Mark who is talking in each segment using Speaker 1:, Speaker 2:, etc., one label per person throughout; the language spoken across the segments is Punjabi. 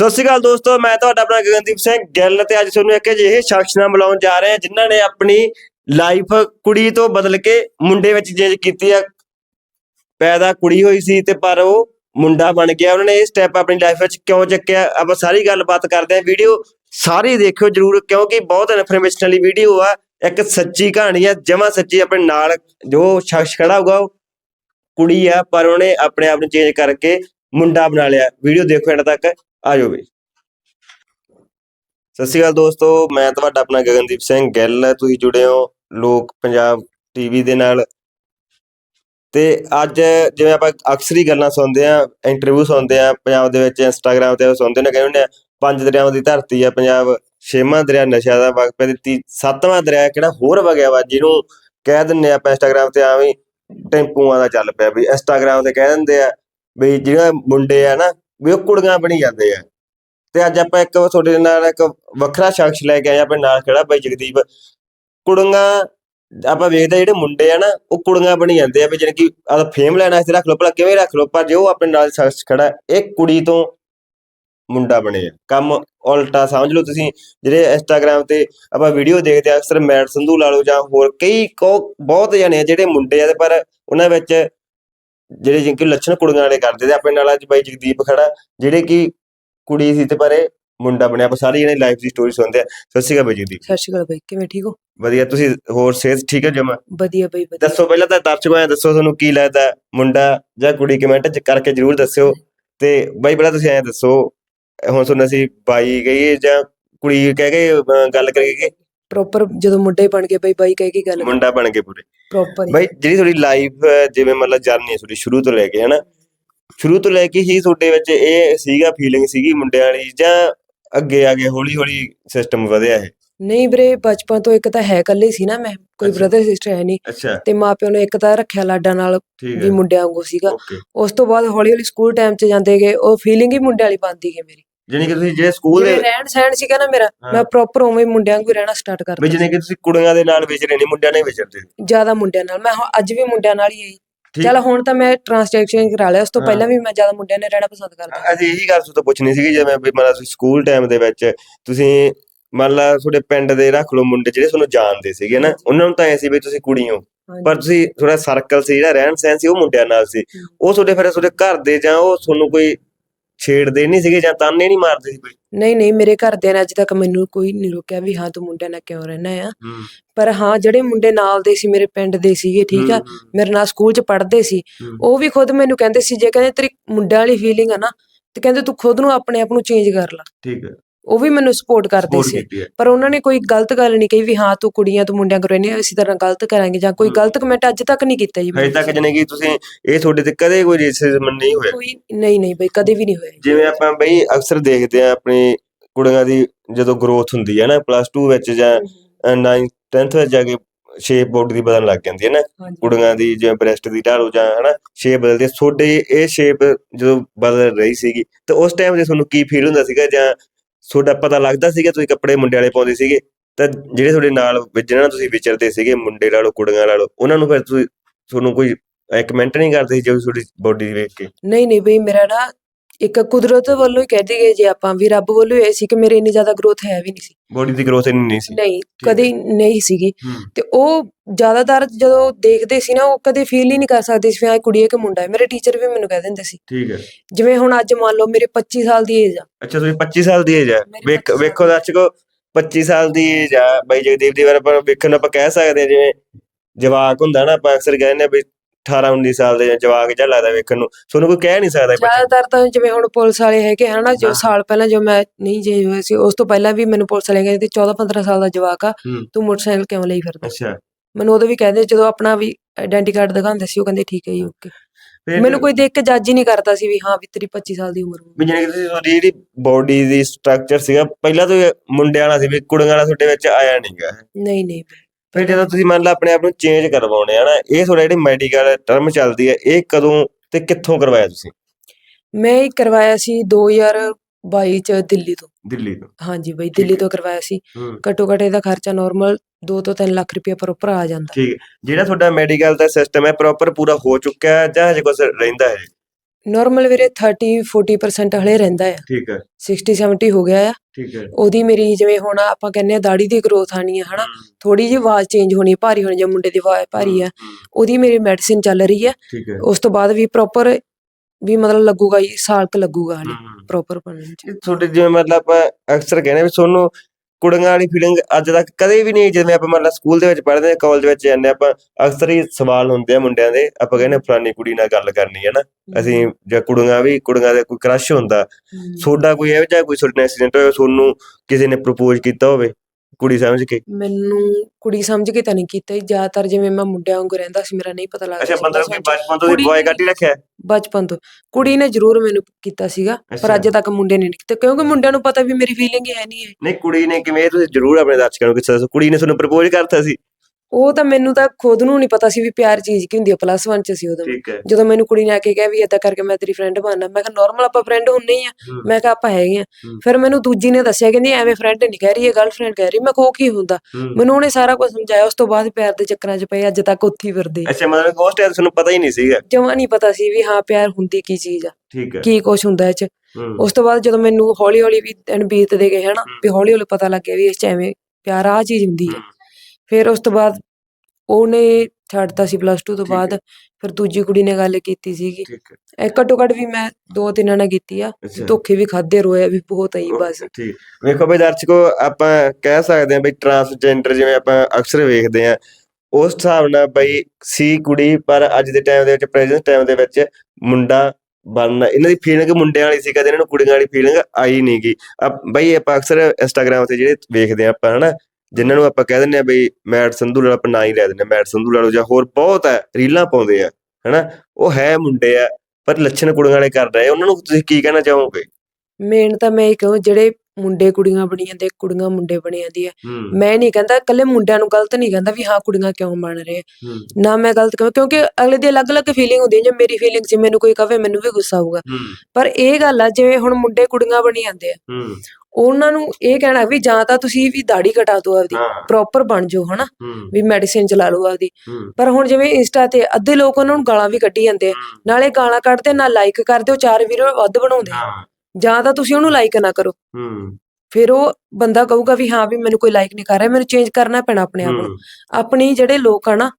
Speaker 1: ਸਤਿ ਸ਼੍ਰੀ ਅਕਾਲ ਦੋਸਤੋ, ਮੈਂ ਤੁਹਾਡਾ ਆਪਣਾ ਗਗਨਦੀਪ ਸਿੰਘ ਗਿੱਲ ਤੇ ਅੱਜ ਤੁਹਾਨੂੰ ਇੱਕ ਅਜਿਹੇ ਸ਼ਖਸ ਨਾਲ ਮਿਲਾਉਣ ਜਾ ਰਹੇ ਹਾਂ, ਜਿਨ੍ਹਾਂ ਨੇ ਆਪਣੀ ਲਾਈਫ ਕੁੜੀ ਤੋਂ ਬਦਲ ਕੇ ਮੁੰਡੇ ਵਿੱਚ ਚੇਂਜ ਕੀਤੀ ਆ, ਪੈਦਾ ਕੁੜੀ ਹੋਈ ਸੀ ਤੇ ਪਰ ਉਹ ਮੁੰਡਾ ਬਣ ਗਿਆ। ਉਹਨਾਂ ਨੇ ਇਹ ਸਟੈਪ ਆਪਣੀ ਲਾਈਫ ਵਿੱਚ ਕਿਉਂ ਚੱਕਿਆ? ਆਪਾਂ ਸਾਰੀ ਗੱਲਬਾਤ ਕਰਦੇ ਹਾਂ। ਵੀਡੀਓ ਸਾਰੀ ਦੇਖਿਓ ਜਰੂਰ, ਕਿਉਂਕਿ ਬਹੁਤ ਇਨਫੋਰਮੇਸ਼ਨ ਵੀਡੀਓ ਆ। ਇੱਕ ਸੱਚੀ ਕਹਾਣੀ ਆ, ਜਮਾ ਸੱਚੀ ਆਪਣੇ ਨਾਲ ਜੋ ਸ਼ਖਸ ਖੜਾ ਹੋਊਗਾ, ਉਹ ਕੁੜੀ ਆ, ਪਰ ਉਹਨੇ ਆਪਣੇ ਆਪ ਨੂੰ ਚੇਂਜ ਕਰਕੇ ਮੁੰਡਾ ਬਣਾ ਲਿਆ। ਵੀਡੀਓ ਦੇਖੋ ਐਂਡ ਤੱਕ। ਆ ਜਾਓ ਬਈ। ਸਤਿ ਸ਼੍ਰੀ ਅਕਾਲ ਦੋਸਤੋ, ਮੈਂ ਤੁਹਾਡਾ ਆਪਣਾ ਗਗਨਦੀਪ ਸਿੰਘ ਗਿੱਲ, ਤੁਸੀਂ ਜੁੜੇ ਹੋ ਲੋਕ ਪੰਜਾਬ ਟੀਵੀ ਦੇ ਨਾਲ। ਤੇ ਅੱਜ ਜਿਵੇਂ ਆਪਾਂ ਅਕਸਰ ਹੀ ਗੱਲਾਂ ਸੁਣਦੇ ਆ ਇੰਟਰਵਿਊ ਸੁਣਦੇ ਆ ਪੰਜਾਬ ਦੇ ਵਿੱਚ ਇੰਸਟਾਗ੍ਰam ਤੇ ਸੁਣਦੇ ਨੇ ਕਹਿੰਦੇ ਨੇ ਪੰਜ ਦਰਿਆਵਾਂ ਦੀ ਧਰਤੀ ਆ, ਪੰਜਾਬ ਛੇਵਾਂ ਦਰਿਆ ਨਸ਼ਾ ਦਾ ਵਗ ਪਿਆ ਸੱਤਵਾਂ ਦਰਿਆ ਕਿਹੜਾ ਹੋਰ ਵਗਿਆ ਵਾ, ਜਿਹਨੂੰ ਕਹਿ ਦਿੰਨੇ ਆਪਾਂ ਇੰਸਟਾਗ੍ਰam ਤੇ ਆਵੇਂ ਟੈਂਪੂਆਂ ਦਾ ਚੱਲ ਪਿਆ ਵੀ ਇੰਸਟਾਗ੍ਰam ਤੇ ਕਹਿ ਦਿੰਦੇ ਆ ਵੀ ਜਿਹੜਾ ਮੁੰਡੇ ਆ ਨਾ ਵੀ ਉਹ ਕੁੜੀਆਂ ਬਣੀ ਜਾਂਦੇ ਆ। ਤੇ ਅੱਜ ਆਪਾਂ ਇੱਕ ਤੁਹਾਡੇ ਨਾਲ ਇੱਕ ਵੱਖਰਾ ਸ਼ਖਸ ਲੈ ਕੇ ਆਏ ਆਪਣੇ ਨਾਲ ਖੜਾ ਬਾਈ ਜਗਦੀਪ। ਕੁੜੀਆਂ, ਆਪਾਂ ਵੇਖਦੇ ਆ ਜਿਹੜੇ ਮੁੰਡੇ ਆ ਨਾ, ਉਹ ਕੁੜੀਆਂ ਬਣੀ ਜਾਂਦੇ ਆ ਵੀ ਜਾਣੀ ਕਿ ਆ ਫੇਮ ਲੈਣ ਵਾਸਤੇ ਰੱਖ ਲਓ, ਭਲਾ ਕਿਵੇਂ ਰੱਖ ਲਓ, ਪਰ ਜੇ ਉਹ ਆਪਣੇ ਨਾਲ ਸ਼ਖਸ ਖੜਾ, ਇਹ ਕੁੜੀ ਤੋਂ ਮੁੰਡਾ ਬਣੇ ਆ। ਕੰਮ ਉਲਟਾ ਸਮਝ ਲਓ ਤੁਸੀਂ, ਜਿਹੜੇ ਇੰਸਟਾਗ੍ਰam ਤੇ ਆਪਾਂ ਵੀਡੀਓ ਦੇਖਦੇ ਆ, ਅਕਸਰ ਮੈਟ ਸੰਧੂ ਲਾ ਲਓ ਜਾਂ ਹੋਰ ਕਈ ਕੋ- ਬਹੁਤ ਜਣੇ ਆ ਜਿਹੜੇ ਮੁੰਡੇ ਆ ਪਰ ਉਹਨਾਂ ਵਿੱਚ ਜਿਹੜੇ ਜਿੰਕੇ ਲੱਛਣ ਕੁੜੀਆਂ ਵਾਲੇ ਕਰਦੇ ਤੇ ਆਪਣੇ ਨਾਲ ਅੱਜ ਬਾਈ ਜਗਦੀਪ ਖੜਾ ਜਿਹੜੇ ਕਿ ਕੁੜੀ ਸੀ ਤੇ ਪਰ ਮੁੰਡਾ ਬਣਿਆ ਆਪਾਂ ਸਾਰੀ ਜਿਹੜੇ ਲਾਈਫ ਦੀ ਸਟੋਰੀ ਸੁਣਦੇ ਆ। ਸਤਿ ਸ਼੍ਰੀ ਅਕਾਲ ਬਾਈ ਜਗਦੀਪ।
Speaker 2: ਸਤਿ ਸ਼੍ਰੀ ਅਕਾਲ ਬਾਈ ਕਿਵੇਂ ਠੀਕ ਹੋ?
Speaker 1: ਵਧੀਆ ਤੁਸੀਂ ਹੋਰ ਸਿਹਤ ਠੀਕ ਹੈ ਜਮਾ?
Speaker 2: ਵਧੀਆ ਬਾਈ ਵਧੀਆ।
Speaker 1: ਦੱਸੋ ਪਹਿਲਾਂ ਤਾਂ ਦਰਸ਼ਕੋ ਐ ਦੱਸੋ ਤੁਹਾਨੂੰ ਕੀ ਲੱਗਦਾ ਮੁੰਡਾ ਜਾਂ ਕੁੜੀ ਕਮੈਂਟ ਚ ਕਰਕੇ ਜਰੂਰ ਦੱਸਿਓ। ਤੇ ਬਾਈ ਪਹਿਲਾਂ ਤੁਸੀਂ ਐ ਦੱਸੋ ਹੁਣ ਤੁਹਾਨੂੰ ਅਸੀਂ ਬਾਈ ਕਹੀਏ ਜਾਂ ਕੁੜੀ ਕਹਿ ਕੇ ਗੱਲ ਕਰੀਏ
Speaker 2: ਪ੍ਰੋਪਰ ਜਦੋਂ ਮੁੰਡੇ ਬਣ ਗਏ ਬਾਈ ਬਾਈ ਕਹਿ ਕੇ ਗੱਲ
Speaker 1: ਮੁੰਡਾ ਬਣ ਕੇ ਪੂਰੇ।
Speaker 2: ਪ੍ਰੋਪਰ
Speaker 1: ਬਾਈ ਜਿਹੜੀ ਤੁਹਾਡੀ ਲਾਈਫ ਜਿਵੇਂ ਮਤਲਬ ਜਰਨੀ ਹੈ ਤੁਹਾਡੀ ਸ਼ੁਰੂ ਤੋਂ ਲੈ ਕੇ ਹਨਾ? ਸ਼ੁਰੂ ਤੋਂ ਲੈ ਕੇ ਹੀ ਤੁਹਾਡੇ ਵਿੱਚ ਇਹ ਸੀਗਾ ਫੀਲਿੰਗ ਸੀਗੀ ਮੁੰਡਿਆਂ ਵਾਲੀ ਜਾਂ ਅੱਗੇ ਆ ਕੇ ਹੌਲੀ ਹੌਲੀ ਸਿਸਟਮ ਵਧਿਆ ਇਹ?
Speaker 2: ਨਹੀਂ ਵੀਰੇ ਬਚਪਨ ਤੋਂ ਇੱਕ ਤਾਂ ਹੈ ਇਕੱਲੇ ਸੀ ਨਾ ਮੈਂ ਕੋਈ। ਬ੍ਰਦਰ ਸਿਸਟਰ ਹੈ ਨਹੀਂ। ਤੇ ਮਾਪਿਓ ਨੇ ਇੱਕ ਤਾਂ ਰੱਖਿਆ ਲਾਡਾਂ ਨਾਲ ਵੀ ਮੁੰਡਿਆਂ ਵਾਂਗੂ ਸੀਗਾ। ਉਸ ਤੋਂ ਬਾਅਦ ਹੌਲੀ ਹੌਲੀ ਸਕੂਲ ਟਾਈਮ 'ਚ ਜਾਂਦੇ ਗਏ ਉਹ ਫੀਲਿੰਗ ਹੀ ਮੁੰਡਿਆਂ ਵਾਲੀ ਬਣਦੀ ਗਈ ਮੇਰੀ।
Speaker 1: ਜਾਣੀ ਕਿ ਤੁਸੀਂ ਜਿਹੜੇ ਸਕੂਲ ਦੇ
Speaker 2: ਰਹਿਣ ਸਹਿਣ ਸੀਗਾ ਨਾ ਮੇਰਾ। ਮੈਂ ਪ੍ਰੋਪਰ ਉਵੇਂ ਹੀ ਮੁੰਡਿਆਂ ਵਾਂਗੂ ਰਹਿਣਾ ਸਟਾਰਟ ਕਰ
Speaker 1: ਵੀ ਜਾਣੀ ਕਿ ਤੁਸੀਂ ਕੁੜੀਆਂ ਦੇ ਨਾਲ ਵਿਚਰੇ ਨਹੀਂ ਮੁੰਡਿਆਂ ਨਾਲ ਵਿਚਰਦੇ
Speaker 2: ਜ਼ਿਆਦਾ ਮੁੰਡਿਆਂ ਨਾਲ ਮੈਂ ਹੁਣ ਅੱਜ ਵੀ ਮੁੰਡਿਆਂ ਨਾਲ ਹੀ ਆਈ
Speaker 1: ਠੀਕ।
Speaker 2: ਚਲ ਹੁਣ ਤਾਂ ਮੈਂ ਟ੍ਰਾਂਸਜੈਕਸ਼ਨ ਕਰਾ ਲਿਆ ਉਸ ਤੋਂ
Speaker 1: ਹਾਂ।
Speaker 2: ਪਹਿਲਾਂ ਵੀ ਮੈਂ ਜ਼ਿਆਦਾ ਮੁੰਡਿਆਂ ਨਾਲ ਰਹਿਣਾ ਪਸੰਦ ਕਰਦਾ
Speaker 1: ਅਸੀਂ ਇਹੀ ਗੱਲ ਤੋਂ ਪੁੱਛਣੀ ਸੀਗੀ ਜਿਵੇਂ ਵੀ ਮਤਲਬ ਤੁਸੀਂ ਸਕੂਲ ਟਾਈਮ ਦੇ ਵਿੱਚ ਤੁਸੀਂ ਮੰਨ ਲਾ ਤੁਹਾਡੇ ਪਿੰਡ ਦੇ ਰੱਖ ਲਓ ਮੁੰਡੇ ਜਿਹੜੇ ਤੁਹਾਨੂੰ ਜਾਣਦੇ ਸੀਗੇ ਨਾ ਉਹਨਾਂ ਨੂੰ ਤਾਂ ਐ ਸੀ ਵੀ ਤੁਸੀਂ ਕੁੜੀ ਹੋ
Speaker 2: ਹਾਂਜੀ।
Speaker 1: ਪਰ ਤੁਸੀਂ ਥੋੜਾ ਸਰਕਲ ਸੀ ਜਿਹੜਾ ਰਹਿਣ ਸਹਿਣ ਸੀ ਉਹ ਮੁੰਡਿਆਂ ਨਾਲ ਸੀ। ਉਹ ਤੁਹਾਡੇ ਫਿਰ ਤੁਹਾਡੇ ਘਰ ਦੇ ਜਾਂ ਉਹ ਤੁਹਾਨੂੰ ਕੋਈ ਛੇੜਦੇ ਨਹੀਂ ਸੀਗੇ ਜਾਂ ਤਾਨੇ ਨਹੀਂ ਮਾਰਦੇ ਸੀ ਕੋਈ?
Speaker 2: ਨਹੀਂ ਨਹੀਂ ਮੇਰੇ ਘਰਦਿਆਂ ਨੇ ਅੱਜ ਤੱਕ ਮੈਨੂੰ ਕੋਈ ਨਹੀਂ ਰੋਕਿਆ ਵੀ ਹਾਂ ਤੂੰ ਮੁੰਡਿਆਂ ਨਾਲ ਕਿਉਂ ਰਹਿਣਾ ਆ।
Speaker 1: ਹੂੰ।
Speaker 2: ਪਰ ਹਾਂ ਜਿਹੜੇ ਮੁੰਡੇ ਨਾਲ ਦੇ ਸੀ ਮੇਰੇ ਪਿੰਡ ਦੇ ਸੀਗੇ ਠੀਕ ਆ? ਮੇਰੇ ਨਾਲ ਸਕੂਲ 'ਚ ਪੜ੍ਹਦੇ ਸੀ।
Speaker 1: ਹੂੰ।
Speaker 2: ਉਹ ਵੀ ਖੁਦ ਮੈਨੂੰ ਕਹਿੰਦੇ ਸੀ ਜੇ ਕਹਿੰਦੇ ਤੇਰੀ ਮੁੰਡਿਆਂ ਵਾਲੀ ਫੀਲਿੰਗ ਆ ਨਾ ਤੇ ਕਹਿੰਦੇ ਤੂੰ ਖੁਦ ਨੂੰ ਆਪਣੇ ਆਪ ਨੂੰ ਚੇਂਜ ਕਰ ਲੈ।
Speaker 1: ਠੀਕ ਹੈ
Speaker 2: ਉਹ ਵੀ ਮੈਨੂੰ ਸਪੋਰਟ ਕਰਦੇ ਸੀ।
Speaker 1: ਕੀਤੀ ਹੈ।
Speaker 2: ਪਰ ਉਹਨਾਂ ਨੇ ਕੋਈ ਗਲਤ ਗੱਲ ਨਹੀਂ ਕਹੀ ਵੀ ਹਾਂ ਤੂੰ ਕੁੜੀਆਂ ਤੂੰ ਮੁੰਡਿਆਂ ਕੋਲ ਰਹਿੰਦੀ ਇਸੇ ਤਰ੍ਹਾਂ ਗਲਤ ਕਰਾਂਗੇ ਜਾਂ ਕੋਈ
Speaker 1: ਹੂੰ।
Speaker 2: ਗਲਤ ਕਮੈਂਟ ਅੱਜ ਤੱਕ ਨਹੀਂ ਕੀਤਾ ਜੀ
Speaker 1: ਹਜੇ ਤੱਕ ਜਾਣੀ ਕਿ ਤੁਸੀਂ ਇਹ ਤੁਹਾਡੇ ਤੇ ਕਦੇ ਕੋਈ ਰੇਸਿਜ਼ਮ ਨਹੀਂ ਹੋਇਆ?
Speaker 2: ਕੋਈ ਨਹੀਂ ਨਹੀਂ ਬਈ ਕਦੇ ਵੀ ਨਹੀਂ ਹੋਇਆ ਜੀ।
Speaker 1: ਜਿਵੇਂ ਆਪਾਂ ਬਈ ਅਕਸਰ ਦੇਖਦੇ ਆ ਆਪਣੀ ਕੁੜੀਆਂ ਦੀ ਜਦੋਂ ਗਰੋਥ ਹੁੰਦੀ ਹੈ ਨਾ ਪਲੱਸ 2 ਵਿੱਚ ਜਾਂ 9th 10th ਵਿੱਚ ਜਾ ਕੇ ਸ਼ੇਪ ਬੋਡੀ ਦੀ ਬਦਲਣ ਲੱਗ ਜਾਂਦੀ ਹੈ ਨਾ।
Speaker 2: ਹਾਂਜੀ।
Speaker 1: ਕੁੜੀਆਂ ਦੀ ਜਿਵੇਂ ਬ੍ਰੈਸਟ ਦੀ ਢਾਲੋ ਜਾਂ ਹਨਾ ਸ਼ੇਪ ਬਦਲਦੀ ਹੈ। ਤੁਹਾਡੇ ਇਹ ਸ਼ੇਪ ਜਦੋਂ ਬਦਲ ਰਹੀ ਸੀਗੀ ਤੇ ਉਸ ਟਾਈਮ ਤੇ ਤੁਹਾਨੂੰ ਕੀ ਫੀਲ ਹੁੰਦਾ ਸੀਗਾ ਜਾਂ ਤੁਹਾਡਾ ਪਤਾ ਲੱਗਦਾ ਸੀਗਾ, ਤੁਸੀਂ ਕੱਪੜੇ ਮੁੰਡੇ ਵਾਲੇ ਪਾਉਂਦੇ ਸੀਗੇ, ਤਾਂ ਜਿਹੜੇ ਤੁਹਾਡੇ ਨਾਲ ਜਿਹਨਾਂ ਨਾਲ ਤੁਸੀਂ ਵਿਚਰਦੇ ਸੀਗੇ, ਮੁੰਡੇ ਨਾਲੋਂ ਕੁੜੀਆਂ ਨਾਲੋਂ ਉਹਨਾਂ ਨੂੰ ਫਿਰ ਤੁਸੀਂ, ਤੁਹਾਨੂੰ ਕੋਈ ਕਮੈਂਟ ਨਹੀਂ ਕਰਦੇ ਸੀ ਜਦੋਂ ਤੁਹਾਡੀ ਬੋਡੀ ਵੇਖ ਕੇ?
Speaker 2: ਨਹੀਂ ਨਹੀਂ, ਬਈ ਮੇਰਾ ਨਾ ਇੱਕ ਕੁਦਰਤ ਵੱਲੋਂ ਹੀ ਕਹਿ ਦਈਏ ਜੇ ਆਪਾਂ ਵੀ ਰੱਬ ਵੱਲੋਂ ਇਹ ਸੀ ਕਿ ਮੇਰੇ ਇੰਨੀ ਜ਼ਿਆਦਾ ਗਰੋਥ ਹੈ ਵੀ ਨਹੀਂ ਸੀ।
Speaker 1: ਬੋਡੀ ਦੀ ਗਰੋਥ ਇੰਨੀ ਨਹੀਂ ਸੀ।
Speaker 2: ਨਹੀਂ। ਕਦੀ ਨਹੀਂ ਸੀਗੀ।
Speaker 1: ਹੂੰ।
Speaker 2: ਤੇ ਉਹ ਜ਼ਿਆਦਾਤਰ ਜਦੋਂ ਦੇਖਦੇ ਸੀ ਨਾ ਉਹ ਕਦੇ ਫੀਲ ਹੀ ਨਹੀਂ ਕਰ ਸਕਦੇ ਸੀ ਵੀ ਆ ਕੁੜੀ ਹੈ ਕਿ ਮੁੰਡਾ ਹੈ। ਮੇਰੇ ਟੀਚਰ ਵੀ ਮੈਨੂੰ ਕਹਿ ਦਿੰਦੇ ਸੀ।
Speaker 1: ਠੀਕ ਹੈ।
Speaker 2: ਜਿਵੇਂ ਹੁਣ ਅੱਜ ਮੰਨ ਲਓ ਮੇਰੇ 25 ਸਾਲ ਦੀ ਏਜ ਆ।
Speaker 1: ਅੱਛਾ ਤੁਸੀਂ 25 ਸਾਲ ਦੀ ਏਜ ਹੈ
Speaker 2: ਮੇਰੀ
Speaker 1: ਵੇਖ
Speaker 2: 25 ਸਾਲ
Speaker 1: ਵੇਖੋ ਦਰਸ਼ਕੋ 25 ਸਾਲ ਦੀ ਏਜ ਆ। ਬਾਈ ਜਗਦੀਪ ਦੀ ਵਾਰ ਆਪਾਂ ਵੇਖਣ ਨੂੰ ਆਪਾਂ ਕਹਿ ਸਕਦੇ ਹਾਂ ਜਿਵੇਂ ਜਵਾਕ ਹੁੰਦਾ ਨਾ ਆਪਾਂ ਅਕਸਰ ਕਹਿੰਦੇ ਆ ਵੀ 18 19 ਸਾਲ ਦੇ ਜਵਾਕ ਜਿਹਾ ਲੱਗਦਾ ਵੇਖਣ ਨੂੰ। ਤੁਹਾਨੂੰ ਕੋਈ ਕਹਿ ਨਹੀਂ ਸਕਦਾ ਇਹ ਬੱਚਾ
Speaker 2: ਜ਼ਿਆਦਾਤਰ ਤਾਂ ਜਿਵੇਂ ਹੁਣ ਪੁਲਿਸ ਵਾਲੇ ਹੈਗੇ ਹਨਾ ਜੋ
Speaker 1: ਹਾਂ।
Speaker 2: ਸਾਲ ਪਹਿਲਾਂ ਜੋ ਮੈਂ ਨਹੀਂ ਜੇ ਹੋਏ ਸੀ ਉਸ ਤੋਂ ਪਹਿਲਾਂ ਵੀ ਮੈਨੂੰ ਪੁਲਿਸ ਵਾਲੇ ਕਹਿੰਦੇ 14 15 ਸਾਲ ਦਾ ਜਵਾਕ ਆ
Speaker 1: ਹੂੰ।
Speaker 2: ਤੂੰ ਮੋਟਰਸਾਈਕਲ ਕਿਉਂ ਲਈ ਫਿਰਦਾ?
Speaker 1: ਅੱਛਾ।
Speaker 2: ਮੈਨੂੰ ਉਦੋਂ ਵੀ ਕਹਿੰਦੇ ਜਦੋਂ ਆਪਣਾ ਵੀ ਆਇਡੈਂਟੀ ਕਾਰਡ ਦਿਖਾਉਂਦੇ ਸੀ ਉਹ ਕਹਿੰਦੇ ਠੀਕ ਹੈ ਜੀ ਓਕੇ
Speaker 1: ਫਿਰ
Speaker 2: ਮੈਨੂੰ ਕੋਈ ਦੇਖ ਕੇ ਜੱਜ ਹੀ ਨਹੀਂ ਕਰਦਾ ਸੀ ਵੀ ਹਾਂ ਵੀ ਤੇਰੀ 25 ਸਾਲ ਦੀ ਉਮਰ ਹੋ
Speaker 1: ਵੀ ਜਾਣੀ ਕਿ ਤੁਸੀਂ ਤੁਹਾਡੀ ਜਿਹੜੀ ਬੋਡੀ ਦੀ ਸਟਰਕਚਰ ਸੀਗਾ ਪਹਿਲਾਂ ਤੋਂ ਹੀ ਮੁੰਡਿਆਂ ਵਾਲਾ ਸੀ ਵੀ ਕੁੜੀਆਂ ਵਾਲਾ ਤੁਹਾਡੇ ਵਿੱਚ ਆਇਆ ਨਹੀਂਗਾ
Speaker 2: ਨਹੀਂ ਨਹੀਂ।
Speaker 1: ਫਿਰ ਜਦੋਂ ਤੁਸੀਂ ਮੰਨ ਲਾ ਆਪਣੇ ਆਪ ਨੂੰ ਚੇਂਜ ਕਰਵਾਉਣੇ ਆ ਨਾ ਇਹ ਤੁਹਾਡਾ ਜਿਹੜੀ ਮੈਡੀਕਲ ਟਰਮ ਚੱਲਦੀ ਹੈ ਇਹ ਕਦੋਂ ਤੇ ਕਿੱਥੋਂ ਕਰਵਾਇਆ ਤੁਸੀਂ?
Speaker 2: ਮੈਂ ਹੀ ਕਰਵਾਇਆ ਸੀ 2022 ਚ ਦਿੱਲੀ ਤੋਂ।
Speaker 1: ਦਿੱਲੀ ਤੋਂ।
Speaker 2: ਹਾਂਜੀ ਬਈ ਦਿੱਲੀ ਤੋਂ ਕਰਵਾਇਆ ਸੀ।
Speaker 1: ਹੂੰ।
Speaker 2: ਘੱਟੋ ਘੱਟ ਇਹਦਾ ਖਰਚਾ ਨਾਰਮਲ 2 ਤੋਂ 3 ਲੱਖ ਰੁਪਏ ਪ੍ਰੋਪਰ ਆ ਜਾਂਦਾ।
Speaker 1: ਠੀਕ ਹੈ। ਜਿਹੜਾ ਤੁਹਾਡਾ ਮੈਡੀਕਲ ਦਾ ਸਿਸਟਮ ਹੈ ਪ੍ਰੋਪਰ ਪੂਰਾ ਹੋ ਚੁੱਕਾ ਹੈ ਜਾਂ ਹਜੇ ਕੁਝ ਰਹਿੰਦਾ ਹੈ?
Speaker 2: ਨਾਰਮਲ ਵੀਰੇ 30 40% ਹਲੇ ਰਹਿੰਦਾ ਆ।
Speaker 1: ਠੀਕ ਹੈ।
Speaker 2: 60 70 ਹੋ ਗਿਆ ਆ।
Speaker 1: ਠੀਕ ਹੈ।
Speaker 2: ਉਹਦੀ ਮੇਰੀ ਜਿਵੇਂ ਹੁਣ ਆਪਾਂ ਕਹਿੰਦੇ ਆ ਦਾੜੀ ਦੀ ਗਰੋਥ ਆਣੀ ਆ ਹਨਾ। ਥੋੜੀ ਜਿਹੀ ਆਵਾਜ਼ ਚੇਂਜ ਹੋਣੀ ਭਾਰੀ ਹੋਣੀ ਜੇ ਮੁੰਡੇ ਦੀ ਆਵਾਜ਼ ਭਾਰੀ ਆ। ਉਹਦੀ ਮੇਰੀ ਮੈਡੀਸਿਨ ਚੱਲ ਰਹੀ ਆ।
Speaker 1: ਠੀਕ ਹੈ।
Speaker 2: ਉਸ ਤੋਂ ਬਾਅਦ ਵੀ ਪ੍ਰੋਪਰ ਵੀ ਮਤਲਬ ਲੱਗੂਗਾ ਜੀ ਸਾਲ ਕ ਲੱਗੂਗਾ ਹਲੇ ਪ੍ਰੋਪਰ ਬਣਨ ਚ।
Speaker 1: ਤੁਹਾਡੇ ਜਿਵੇਂ ਮਤਲਬ ਆਪਾਂ ਅਕਸਰ ਕਹਿੰਦੇ ਵੀ ਤੁਹਾਨੂੰ ਕੁੜੀਆਂ ਵਾਲੀ ਫੀਲਿੰਗ ਅੱਜ ਤੱਕ ਕਦੇ ਵੀ ਨਹੀਂ ਜਿਵੇਂ ਆਪਾਂ ਮਤਲਬ ਸਕੂਲ ਦੇ ਵਿੱਚ ਪੜ੍ਹਦੇ ਆ ਕਾਲਜ ਵਿੱਚ ਜਾਂਦੇ ਆਪਾਂ ਅਕਸਰ ਹੀ ਸਵਾਲ ਹੁੰਦੇ ਆ ਮੁੰਡਿਆਂ ਦੇ ਆਪਾਂ ਕਹਿੰਦੇ ਫਲਾਨੀ ਕੁੜੀ ਨਾਲ ਗੱਲ ਕਰਨੀ ਹੈ ਨਾ। ਅਸੀਂ ਜਾਂ ਕੁੜੀਆਂ ਵੀ ਕੁੜੀਆਂ ਦੇ ਕੋਈ ਕ੍ਰਸ਼ ਹੁੰਦਾ। ਤੁਹਾਡਾ ਕੋਈ ਇਹੋ ਜਿਹਾ ਕੋਈ ਤੁਹਾਡੇ ਐਕਸੀਡੈਂਟ ਹੋਇਆ ਤੁਹਾਨੂੰ ਕਿਸੇ ਨੇ ਪ੍ਰਪੋਜ਼ ਕੀਤਾ ਹੋਵੇ? ਕੁੜੀ ਸਮਝ ਕੇ
Speaker 2: ਮੈਨੂੰ ਕੁੜੀ ਸਮਝ ਕੇ ਤਾਂ ਨਹੀਂ ਕੀਤਾ ਜੀ। ਜ਼ਿਆਦਾਤਰ ਜਿਵੇਂ ਮੈਂ ਮੁੰਡਿਆਂ ਵਾਂਗੂ ਰਹਿੰਦਾ ਸੀ ਮੇਰਾ ਨਹੀਂ ਪਤਾ ਲੱਗਦਾ
Speaker 1: ਅੱਛਾ
Speaker 2: ਸੀ
Speaker 1: ਮਤਲਬ
Speaker 2: ਬਸ
Speaker 1: ਕਿ
Speaker 2: ਹੁਣ
Speaker 1: ਬਚਪਨ ਤੋਂ ਹੀ
Speaker 2: ਕੁੜੀ
Speaker 1: ਕੱਢ ਹੀ ਰੱਖਿਆ ਹੈ?
Speaker 2: ਬਚਪਨ ਤੋਂ ਕੁੜੀ ਨੇ ਜ਼ਰੂਰ ਮੈਨੂੰ ਕੀਤਾ ਸੀਗਾ ਪਰ
Speaker 1: ਅੱਛਾ।
Speaker 2: ਅੱਜ ਤੱਕ ਮੁੰਡੇ ਨੇ ਨਹੀਂ ਕੀਤਾ ਕਿਉਂਕਿ ਮੁੰਡਿਆਂ ਨੂੰ ਪਤਾ ਵੀ ਮੇਰੀ ਫੀਲਿੰਗ ਹੈ ਨਹੀਂ ਹੈ
Speaker 1: ਨਹੀਂ ਕੁੜੀ ਨੇ ਕਿਵੇਂ ਇਹ ਤੁਸੀਂ ਜ਼ਰੂਰ ਆਪਣੇ ਦਰਸ਼ਕਾਂ ਨੂੰ ਦੱਸੋ ਕੁੜੀ ਨੇ ਤੁਹਾਨੂੰ ਪ੍ਰਪੋਜ਼ ਕਰਤਾ ਸੀ
Speaker 2: ਉਹ ਤਾਂ ਮੈਨੂੰ ਤਾਂ ਖੁਦ ਨੂੰ ਨਹੀਂ ਪਤਾ ਸੀ ਵੀ ਪਿਆਰ ਚੀਜ਼ ਕੀ ਹੁੰਦੀ ਹੈ ਪਲੱਸ 1 ਚ ਸੀ ਉਦੋਂ
Speaker 1: ਠੀਕ ਹੈ
Speaker 2: ਜਦੋਂ ਮੈਨੂੰ ਕੁੜੀ ਨੇ ਆ ਕੇ ਕਿਹਾ ਵੀ ਏਦਾਂ ਕਰਕੇ ਮੈਂ ਤੇਰੀ ਫਰੈਂਡ ਬਣਨਾ ਮੈਂ ਕਿਹਾ ਨਾਰਮਲ ਆਪਾਂ ਫਰੈਂਡ ਹੁੰਨੇ ਹੀ ਆ। ਮੈਂ ਕਿਹਾ ਆਪਾਂ ਹੈਗੇ ਆ। ਫਿਰ ਮੈਨੂੰ ਦੂਜੀ ਨੇ ਦੱਸਿਆ ਕਹਿੰਦੀ ਐਵੇਂ ਫਰੈਂਡ ਨਹੀਂ ਕਹਿ ਰਹੀ ਇਹ ਗਰਲਫ੍ਰੈਂਡ ਕਹਿ ਰਹੀ ਮੈਂ ਕਿਹਾ ਉਹ ਕੀ ਹੁੰਦਾ। ਮੈਨੂੰ ਉਹਨੇ ਸਾਰਾ ਕੁਝ ਸਮਝਾਇਆ ਉਸ ਤੋਂ ਬਾਅਦ ਪਿਆਰ ਦੇ ਚੱਕਰਾਂ 'ਚ ਪਏ ਅੱਜ ਤੱਕ ਉੱਥੇ ਹੀ ਫਿਰਦੇ
Speaker 1: ਅੱਛਾ ਮਤਲਬ ਉਸ ਟਾਈਮ ਤੁਹਾਨੂੰ ਪਤਾ ਹੀ ਨਹੀਂ ਸੀਗਾ
Speaker 2: ਜਮਾਂ ਨਹੀਂ ਪਤਾ ਸੀ ਵੀ ਹਾਂ ਪਿਆਰ ਹੁੰਦੀ ਕੀ ਚੀਜ਼ ਆ
Speaker 1: ਠੀਕ ਹੈ
Speaker 2: ਕੀ ਕੁਝ ਹੁੰਦਾ ਇਹ 'ਚ। ਉਸ ਤੋਂ ਬਾਅਦ ਜਦੋਂ ਮੈਨੂੰ ਹੌਲੀ ਹੌਲੀ ਵੀ ਦਿਨ ਬੀਤਦੇ ਗਏ ਹਨਾ ਵੀ ਹੌਲੀ ਹੌਲੀ ਪਤਾ ਲੱਗ ਗਿਆ ਵੀ ਇਸ 'ਚ ਐਵੇਂ ਪਿਆਰ ਆ ਚੀਜ਼ ਹੁੰਦੀ ਹੈ। ਫਿਰ ਉਸ ਤੋਂ ਬਾਅਦ ਉਹਨੇ ਛੱਡਤਾ ਸੀ ਪਲੱਸ 2 ਤੋਂ
Speaker 1: ਠੀਕ ਹੈ।
Speaker 2: ਬਾਅਦ ਫਿਰ ਦੂਜੀ ਕੁੜੀ ਨੇ ਗੱਲ ਕੀਤੀ ਸੀਗੀ।
Speaker 1: ਠੀਕ ਹੈ।
Speaker 2: ਇਹ ਘੱਟੋ ਘੱਟ ਵੀ ਮੈਂ ਦੋ ਤਿੰਨਾਂ ਨਾਲ ਕੀਤੀ ਆ
Speaker 1: ਅੱਛਾ।
Speaker 2: ਧੋਖੇ ਵੀ ਖਾਦੇ ਰੋਇਆ ਵੀ ਬਹੁਤ ਆਈ ਬਸ।
Speaker 1: ਠੀਕ। ਵੇਖੋ ਬਈ ਦਰਸ਼ਕੋ ਆਪਾਂ ਕਹਿ ਸਕਦੇ ਹਾਂ ਬਈ ਟਰਾਂਸਜੈਂਡਰ ਜਿਵੇਂ ਆਪਾਂ ਅਕਸਰ ਵੇਖਦੇ ਹਾਂ ਉਸ ਹਿਸਾਬ ਨਾਲ ਬਈ ਸੀ ਕੁੜੀ ਪਰ ਅੱਜ ਦੇ ਟਾਈਮ ਦੇ ਵਿੱਚ ਪ੍ਰੈਜ਼ੈਂਟ ਟਾਈਮ ਦੇ ਵਿੱਚ ਮੁੰਡਾ ਬਣਨਾ ਇਹਨਾਂ ਦੀ ਫੀਲਿੰਗ ਮੁੰਡਿਆਂ ਵਾਲੀ ਸੀ ਕਦੇ ਇਹਨਾਂ ਨੂੰ ਕੁੜੀਆਂ ਵਾਲੀ ਫੀਲਿੰਗ ਆਈ ਨਹੀਂ ਗੀ ਬਈ ਆਪਾਂ ਅਕਸਰ ਇੰਸਟਾਗ੍ਰam ਤੇ ਜਿਹੜੇ ਵੇਖਦੇ ਹਾਂ ਆਪਾਂ ਹਨਾ ਜਿਨ੍ਹਾਂ ਨੂੰ ਆਪਾਂ ਕਹਿ ਦਿੰਦੇ ਆ ਬਈ ਮੈਟ ਸੰਧੂ ਨਾਲ ਆਪਾਂ ਨਾਂ ਹੀ ਲੈ ਆ ਮੈਟ ਸੰਧੂ ਨਾਲ ਜਾਂ ਹੋਰ ਬਹੁਤ ਹੈ ਰੀਲਾਂ ਪਾਉਂਦੇ ਆ ਹਨਾ? ਉਹ ਹੈ ਮੁੰਡੇ ਆ ਪਰ ਲੱਛਣ ਕੁੜੀਆਂ ਵਾਲੇ ਕਰ ਰਹੇ ਉਹਨਾਂ ਨੂੰ ਤੁਸੀਂ ਕੀ ਕਹਿਣਾ ਚਾਹੋਗੇ?
Speaker 2: ਮੇਨ ਤਾਂ ਮੈਂ ਇਹ ਕਹਾਂ ਜਿਹੜੇ ਮੁੰਡੇ ਕੁੜੀਆਂ ਬਣੀ ਜਾਂਦੇ ਕੁੜੀਆਂ ਮੁੰਡੇ ਬਣੀ ਜਾਂਦੀ ਆ ਮੈਂ ਨਹੀਂ ਕਹਿੰਦਾ ਇਕੱਲੇ ਮੁੰਡਿਆਂ ਨੂੰ ਗਲਤ ਨਹੀਂ ਕਹਿੰਦਾ ਵੀ ਹਾਂ ਕੁੜੀਆਂ ਕਿਉਂ ਬਣ ਰਹੇ ਨਾ ਮੈਂ ਗਲਤ ਕਹਾਂ ਕਿਉਂਕਿ ਅਗਲੇ ਦੀ ਅਲੱਗ-ਅਲੱਗ ਫੀਲਿੰਗ ਹੁੰਦੀ ਹੈ। ਜੇ ਮੇਰੀ ਫੀਲਿੰਗ 'ਚ ਮੈਨੂੰ ਕੋਈ ਕਵੇ ਮੈਨੂੰ ਵੀ ਗੁੱਸਾ ਆਊਗਾ। ਪਰ ਇਹ ਗੱਲ ਆ ਜਿਵੇਂ ਹੁਣ ਮੁੰਡੇ ਕੁੜੀਆਂ ਬਣੀ ਜਾਂਦੇ ਆ। ਉਹਨਾਂ ਨੂੰ ਇਹ ਕਹਿਣਾ ਵੀ ਜਾਂ ਤਾਂ ਤੁਸੀਂ ਵੀ ਦਾੜੀ ਕਟਾ ਦਿਓ ਆਪਦੀ
Speaker 1: ਹਾਂ।
Speaker 2: ਪ੍ਰੋਪਰ ਬਣ ਜਾਓ ਹਨਾ?
Speaker 1: ਹੂੰ।
Speaker 2: ਵੀ ਮੈਡੀਸਿਨ ਚਲਾ ਲਓ ਆਪਦੀ।
Speaker 1: ਹੂੰ।
Speaker 2: ਪਰ ਹੁਣ ਜਿਵੇਂ ਇੰਸਟਾ ਤੇ ਅੱਧੇ ਲੋਕ ਉਹਨਾਂ ਨੂੰ ਗਾਲਾਂ ਵੀ ਕੱਢੀ ਜਾਂਦੇ ਆ। ਨਾਲੇ ਗਾਲਾਂ ਕੱਢਦੇ ਨਾਲ ਲਾਈਕ ਕਰਦੇ ਉਹ ਚਾਰ ਵੀਡੀਓ ਵੱਧ ਬਣਾਉਂਦੇ ਆ।
Speaker 1: ਹਾਂ।
Speaker 2: ਜਾਂ ਤਾਂ ਤੁਸੀਂ ਉਹਨੂੰ ਲਾਈਕ ਨਾ ਕਰੋ।
Speaker 1: ਹੂੰ।
Speaker 2: ਫਿਰ ਉਹ ਬੰਦਾ ਕਹੂਗਾ ਵੀ ਹਾਂ ਵੀ ਮੈਨੂੰ ਕੋਈ ਲਾਈਕ ਨਹੀਂ ਕਰ ਰਿਹਾ ਮੈਨੂੰ ਚੇਂਜ ਕਰਨਾ ਪੈਣਾ ਆਪਣੇ ਆਪ ਨੂੰ।
Speaker 1: ਹੂੰ।
Speaker 2: ਆਪਣੀ ਜਿਹੜੇ ਲੋਕ ਆ ਨਾ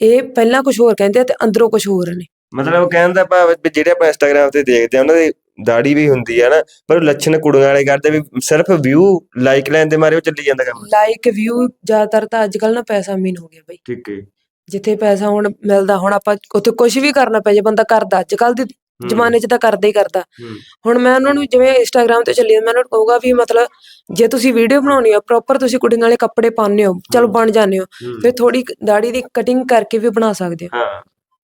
Speaker 2: ਇਹ ਪਹਿਲਾਂ ਕੁਝ ਹੋਰ ਕਹਿੰਦੇ ਆ ਤੇ ਅੰਦਰੋਂ ਕੁਝ ਹੋਰ ਨੇ।
Speaker 1: ਮਤਲਬ ਕਹਿਣ ਦਾ ਭਾਵ ਵੀ ਜਿਹੜੇ ਆਪਾਂ ਇੰਸਟਾਗ੍ਰam ਤੇ ਦੇਖਦੇ ਆ ਉਹਨਾਂ ਦੀ ਦਾੜੀ ਵੀ ਹੁੰਦੀ ਆ ਨਾ ਪਰ ਉਹ ਲੱਛਣ ਕੁੜੀਆਂ ਵਾਲੇ ਕਰਦੇ ਵੀ ਸਿਰਫ ਵਿਊ ਲਾਈਕ ਲੈਣ ਦੇ ਮਾਰੇ ਉਹ ਚੱਲੀ ਜਾਂਦਾ ਕੰਮ।
Speaker 2: ਲਾਈਕ ਵਿਊ ਜ਼ਿਆਦਾਤਰ ਤਾਂ ਅੱਜ ਕੱਲ ਨਾ ਪੈਸਾ ਮੀਨ ਹੋ ਗਿਆ ਬਈ।
Speaker 1: ਠੀਕ ਹੈ
Speaker 2: ਜਿੱਥੇ ਪੈਸਾ ਹੁਣ ਮਿਲਦਾ ਹੁਣ ਆਪਾਂ ਉੱਥੇ ਕੁਝ ਵੀ ਕਰਨਾ ਪੈ ਜੇ ਬੰਦਾ ਕਰਦਾ। ਅੱਜ ਕੱਲ ਦੇ ਜ਼ਮਾਨੇ 'ਚ ਤਾਂ ਕਰਦਾ ਹੀ ਕਰਦਾ।
Speaker 1: ਹੂੰ।
Speaker 2: ਹੁਣ ਮੈਂ ਉਹਨਾਂ ਨੂੰ ਜਿਵੇਂ ਇੰਸਟਾਗ੍ਰam ਤੇ ਚੱਲੀ ਮੈਂ ਉਹਨਾਂ ਨੂੰ ਕਹੂੰਗਾ ਵੀ ਮਤਲਬ ਜੇ ਤੁਸੀਂ ਵੀਡੀਓ ਬਣਾਉਣੀ ਆ ਪ੍ਰੋਪਰ ਤੁਸੀਂ ਕੁੜੀਆਂ ਵਾਲੇ ਕੱਪੜੇ ਪਾਉਂਦੇ ਹੋ ਚਲੋ ਬਣ ਜਾਂਦੇ ਹੋ ਫਿਰ ਥੋੜੀ ਦਾੜੀ ਦੀ ਕਟਿੰਗ ਕਰਕੇ ਵੀ ਬਣਾ ਸਕਦੇ ਹੋ।
Speaker 1: ਹਾਂ।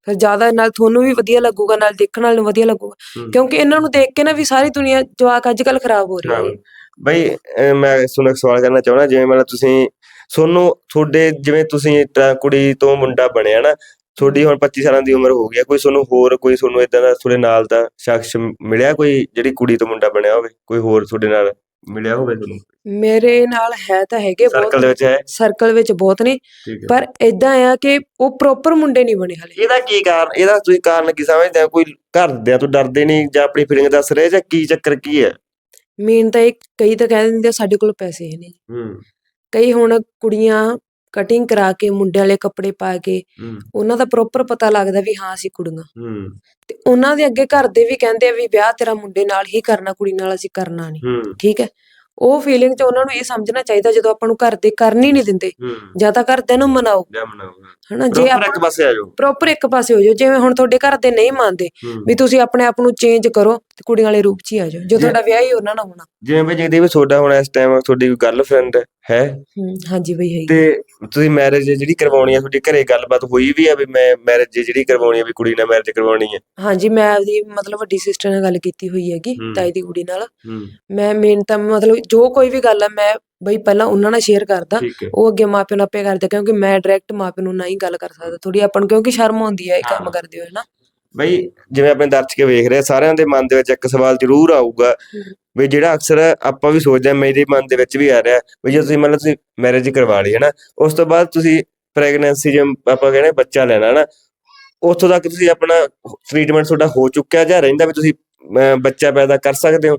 Speaker 2: ਫਿਰ ਜ਼ਿਆਦਾ ਨਾਲ ਤੁਹਾਨੂੰ ਵੀ ਵਧੀਆ ਲੱਗੂਗਾ ਨਾਲ ਦੇਖਣ ਵਾਲੇ ਨੂੰ ਵਧੀਆ ਲੱਗੂਗਾ। ਕਿਉਂਕਿ ਇਹਨਾਂ ਨੂੰ ਦੇਖ ਕੇ ਨਾ ਵੀ ਸਾਰੀ ਦੁਨੀਆ ਜਵਾਕ ਅੱਜ ਕੱਲ ਖਰਾਬ ਹੋ ਰਹੀ ਹੈ।
Speaker 1: ਬਈ ਮੈਂ ਇੱਕ ਸਵਾਲ ਕਰਨਾ ਚਾਹੁੰਦਾ ਜਿਵੇਂ ਮਤਲਬ ਤੁਸੀਂ ਤੁਹਾਨੂੰ ਤੁਹਾਡੇ ਜਿਵੇਂ ਤੁਸੀਂ ਕੁੜੀ ਤੋਂ ਮੁੰਡਾ ਬਣਿਆ ਨਾ ਤੁਹਾਡੀ ਹੁਣ 25 ਸਾਲਾਂ ਦੀ ਉਮਰ ਹੋ ਗਈ ਹੈ ਕੋਈ ਤੁਹਾਨੂੰ ਹੋਰ ਕੋਈ ਤੁਹਾਨੂੰ ਇਦਾਂ ਦਾ ਤੁਹਾਡੇ ਨਾਲ ਦਾ ਸ਼ਖਸ ਮਿਲਿਆ ਕੋਈ ਜਿਹੜੀ ਕੁੜੀ ਤੋਂ ਮੁੰਡਾ ਬਣਿਆ ਹੋਵੇ? ਕੋਈ ਹੋਰ ਤੁਹਾਡੇ ਨਾਲ? ਮਿਲਿਆ ਹੋਵੇ ਤੁਹਾਨੂੰ?
Speaker 2: ਮੇਰੇ ਨਾਲ ਹੈ ਤਾਂ ਹੈਗੇ
Speaker 1: ਸਰਕਲ
Speaker 2: ਬਹੁਤ।
Speaker 1: ਵਿੱਚ ਹੈ?
Speaker 2: ਸਰਕਲ ਵਿੱਚ ਬਹੁਤ ਨੇ
Speaker 1: ਠੀਕ ਹੈ।
Speaker 2: ਪਰ ਇਦਾਂ ਆ ਕਿ ਉਹ ਪ੍ਰੋਪਰ ਮੁੰਡੇ ਨਹੀਂ ਬਣੇ ਹਲੇ।
Speaker 1: ਇਹਦਾ ਕੀ ਕਾਰਨ ਇਹਦਾ ਤੁਸੀਂ ਕਾਰਨ ਕੀ ਸਮਝਦੇ ਹੋ ਕੋਈ ਘਰਦਿਆਂ ਤੋਂ ਡਰਦੇ ਨਹੀਂ ਜਾਂ ਆਪਣੀ ਫੀਲਿੰਗ ਦੱਸ ਰਹੇ ਜਾਂ ਕੀ ਚੱਕਰ ਕੀ ਹੈ?
Speaker 2: ਮੇਨ ਤਾਂ ਇਹ ਕਈ ਤਾਂ ਕਹਿ ਦਿੰਦੇ ਆ, ਸਾਡੇ ਕੋਲ ਪੈਸੇ ਹੈ ਨਹੀਂ।
Speaker 1: ਹੂੰ।
Speaker 2: ਕਈ ਹੁਣ ਕੁੜੀਆਂ ਕਟਿੰਗ ਕਰਾ ਕੇ ਮੁੰਡਿਆਂ ਵਾਲੇ ਕੱਪੜੇ ਪਾ ਕੇ
Speaker 1: ਹੂੰ।
Speaker 2: ਉਹਨਾਂ ਦਾ ਪ੍ਰੋਪਰ ਪਤਾ ਲੱਗਦਾ ਵੀ ਹਾਂ ਅਸੀਂ ਕੁੜੀਆਂ।
Speaker 1: ਹੂੰ।
Speaker 2: ਤੇ ਉਹਨਾਂ ਦੇ ਅੱਗੇ ਘਰ ਦੇ ਵੀ ਕਹਿੰਦੇ ਆ ਵੀ ਵਿਆਹ ਤੇਰਾ ਮੁੰਡੇ ਨਾਲ ਹੀ ਕਰਨਾ ਕੁੜੀ ਨਾਲ ਅਸੀਂ ਕਰਨਾ ਨਹੀਂ
Speaker 1: ਹੂੰ।
Speaker 2: ਠੀਕ ਹੈ? ਉਹ ਫੀਲਿੰਗ 'ਚ ਉਹਨਾਂ ਨੂੰ ਇਹ ਸਮਝਣਾ ਚਾਹੀਦਾ ਜਦੋਂ ਆਪਾਂ ਨੂੰ ਘਰ ਦੇ ਕਰਨ ਹੀ ਨਹੀਂ ਦਿੰਦੇ।
Speaker 1: ਹੂੰ।
Speaker 2: ਜਾਂ ਤਾਂ ਘਰਦਿਆਂ ਨੂੰ ਮਨਾਓ। ਹਨਾ ਜੇ
Speaker 1: ਪ੍ਰੋਪਰ
Speaker 2: ਆਪਾਂ
Speaker 1: ਇੱਕ ਪਾਸੇ ਆ ਜਾਓ।
Speaker 2: ਪ੍ਰੋਪਰ ਇੱਕ ਪਾਸੇ ਹੋ ਜਾਓ। ਜਿਵੇਂ ਹੁਣ ਤੁਹਾਡੇ ਘਰ ਦੇ ਨਹੀਂ ਮੰਨਦੇ
Speaker 1: ਹੂੰ।
Speaker 2: ਵੀ ਤੁਸੀਂ ਆਪਣੇ ਆਪ ਨੂੰ ਚੇਂਜ ਕਰੋ ਤੇ ਕੁੜੀਆਂ ਵਾਲੇ ਰੂਪ 'ਚ ਹੀ ਆ ਜਾਓ। ਜੋ ਤੁਹਾਡਾ ਵਿਆਹ ਹੀ ਉਹਨਾਂ ਨਾਲ ਹੋਣਾ।
Speaker 1: ਜਿਵੇਂ ਵੀ ਜਗਦੀਪ ਤੁਹਾਡਾ ਹੁਣ ਇਸ ਟਾਈਮ ਤੁਹਾਡੀ ਕੋਈ ਗਰਲਫ੍ਰੈਂਡ ਹੈ?
Speaker 2: ਹੂੰ ਹਾਂਜੀ ਬਈ ਹੈਗੀ।
Speaker 1: ਤੇ ਤੁਸੀਂ ਮੈਰਿਜ ਜਿਹੜੀ ਕਰਵਾਉਣੀ ਆ ਤੁਹਾਡੀ ਘਰੇ ਗੱਲਬਾਤ ਹੋਈ ਵੀ ਆ ਵੀ ਮੈਂ ਮੈਰਿਜ ਜਿਹੜੀ ਕਰਵਾਉਣੀ ਆ ਵੀ ਕੁੜੀ ਨਾਲ ਮੈਰਿਜ ਕਰਵਾਉਣੀ ਹੈ
Speaker 2: ਹਾਂਜੀ ਮੈਂ ਆਪਦੀ ਮਤਲਬ ਵੱਡੀ ਸਿਸਟਰ ਨਾਲ ਗੱਲ ਕੀਤੀ ਹੋਈ ਹੈਗੀ
Speaker 1: ਹੂੰ।
Speaker 2: ਤਾਈ ਦੀ ਕੁੜੀ ਨਾਲ।
Speaker 1: ਹੂੰ।
Speaker 2: ਮੈਂ ਮੇਨ ਤਾਂ ਮਤਲਬ ਜੋ ਕੋਈ ਵੀ ਗੱਲ ਆ ਮੈਂ ਬਈ ਪਹਿਲਾਂ ਉਹਨਾਂ ਨਾਲ ਸ਼ੇਅਰ ਕਰਦਾ
Speaker 1: ਠੀਕ ਹੈ।
Speaker 2: ਉਹ ਅੱਗੇ ਮਾਪਿਆਂ ਨਾਲ ਆਪੇ ਕਰਦੇ ਕਿਉਂਕਿ ਮੈਂ ਡਾਇਰੈਕਟ ਮਾਪਿਆਂ ਨੂੰ ਨਹੀਂ ਗੱਲ ਕਰ ਸਕਦਾ ਥੋੜੀ ਆਪਾਂ ਨੂੰ ਕਿਉਂਕਿ ਸ਼ਰਮ ਆਉਂਦੀ ਹੈ ਇਹ ਕੰਮ
Speaker 1: ਹਾਂ।
Speaker 2: ਕਰਦੇ ਹੋਏ ਨਾ
Speaker 1: ਬਈ ਜਿਵੇਂ ਆਪਣੇ ਦਰਸ਼ਕ ਵੇਖ ਰਹੇ ਆ, ਸਾਰਿਆਂ ਦੇ ਮਨ ਦੇ ਵਿੱਚ ਇੱਕ ਸਵਾਲ ਜ਼ਰੂਰ ਆਊਗਾ ਵੀ ਜਿਹੜਾ ਅਕਸਰ ਆਪਾਂ ਵੀ ਸੋਚਦੇ ਆ ਮੇਰੇ ਮਨ ਦੇ ਵਿੱਚ ਵੀ ਆ ਰਿਹਾ ਵੀ ਜੇ ਤੁਸੀਂ ਮਤਲਬ ਤੁਸੀਂ ਮੈਰਿਜ ਕਰਵਾ ਲਈ ਹੈ ਨਾ ਉਸ ਤੋਂ ਬਾਅਦ ਤੁਸੀਂ ਪ੍ਰੈਗਨੈਂਸੀ ਜਿਵੇਂ ਆਪਾਂ ਕਹਿੰਦੇ ਬੱਚਾ ਲੈਣਾ ਨਾ ਉੱਥੋਂ ਤੱਕ ਤੁਸੀਂ ਆਪਣਾ ਟ੍ਰੀਟਮੈਂਟ ਤੁਹਾਡਾ ਹੋ ਚੁੱਕਿਆ ਜਾਂ ਰਹਿੰਦਾ ਵੀ ਤੁਸੀਂ ਬੱਚਾ ਪੈਦਾ ਕਰ ਸਕਦੇ ਹੋ?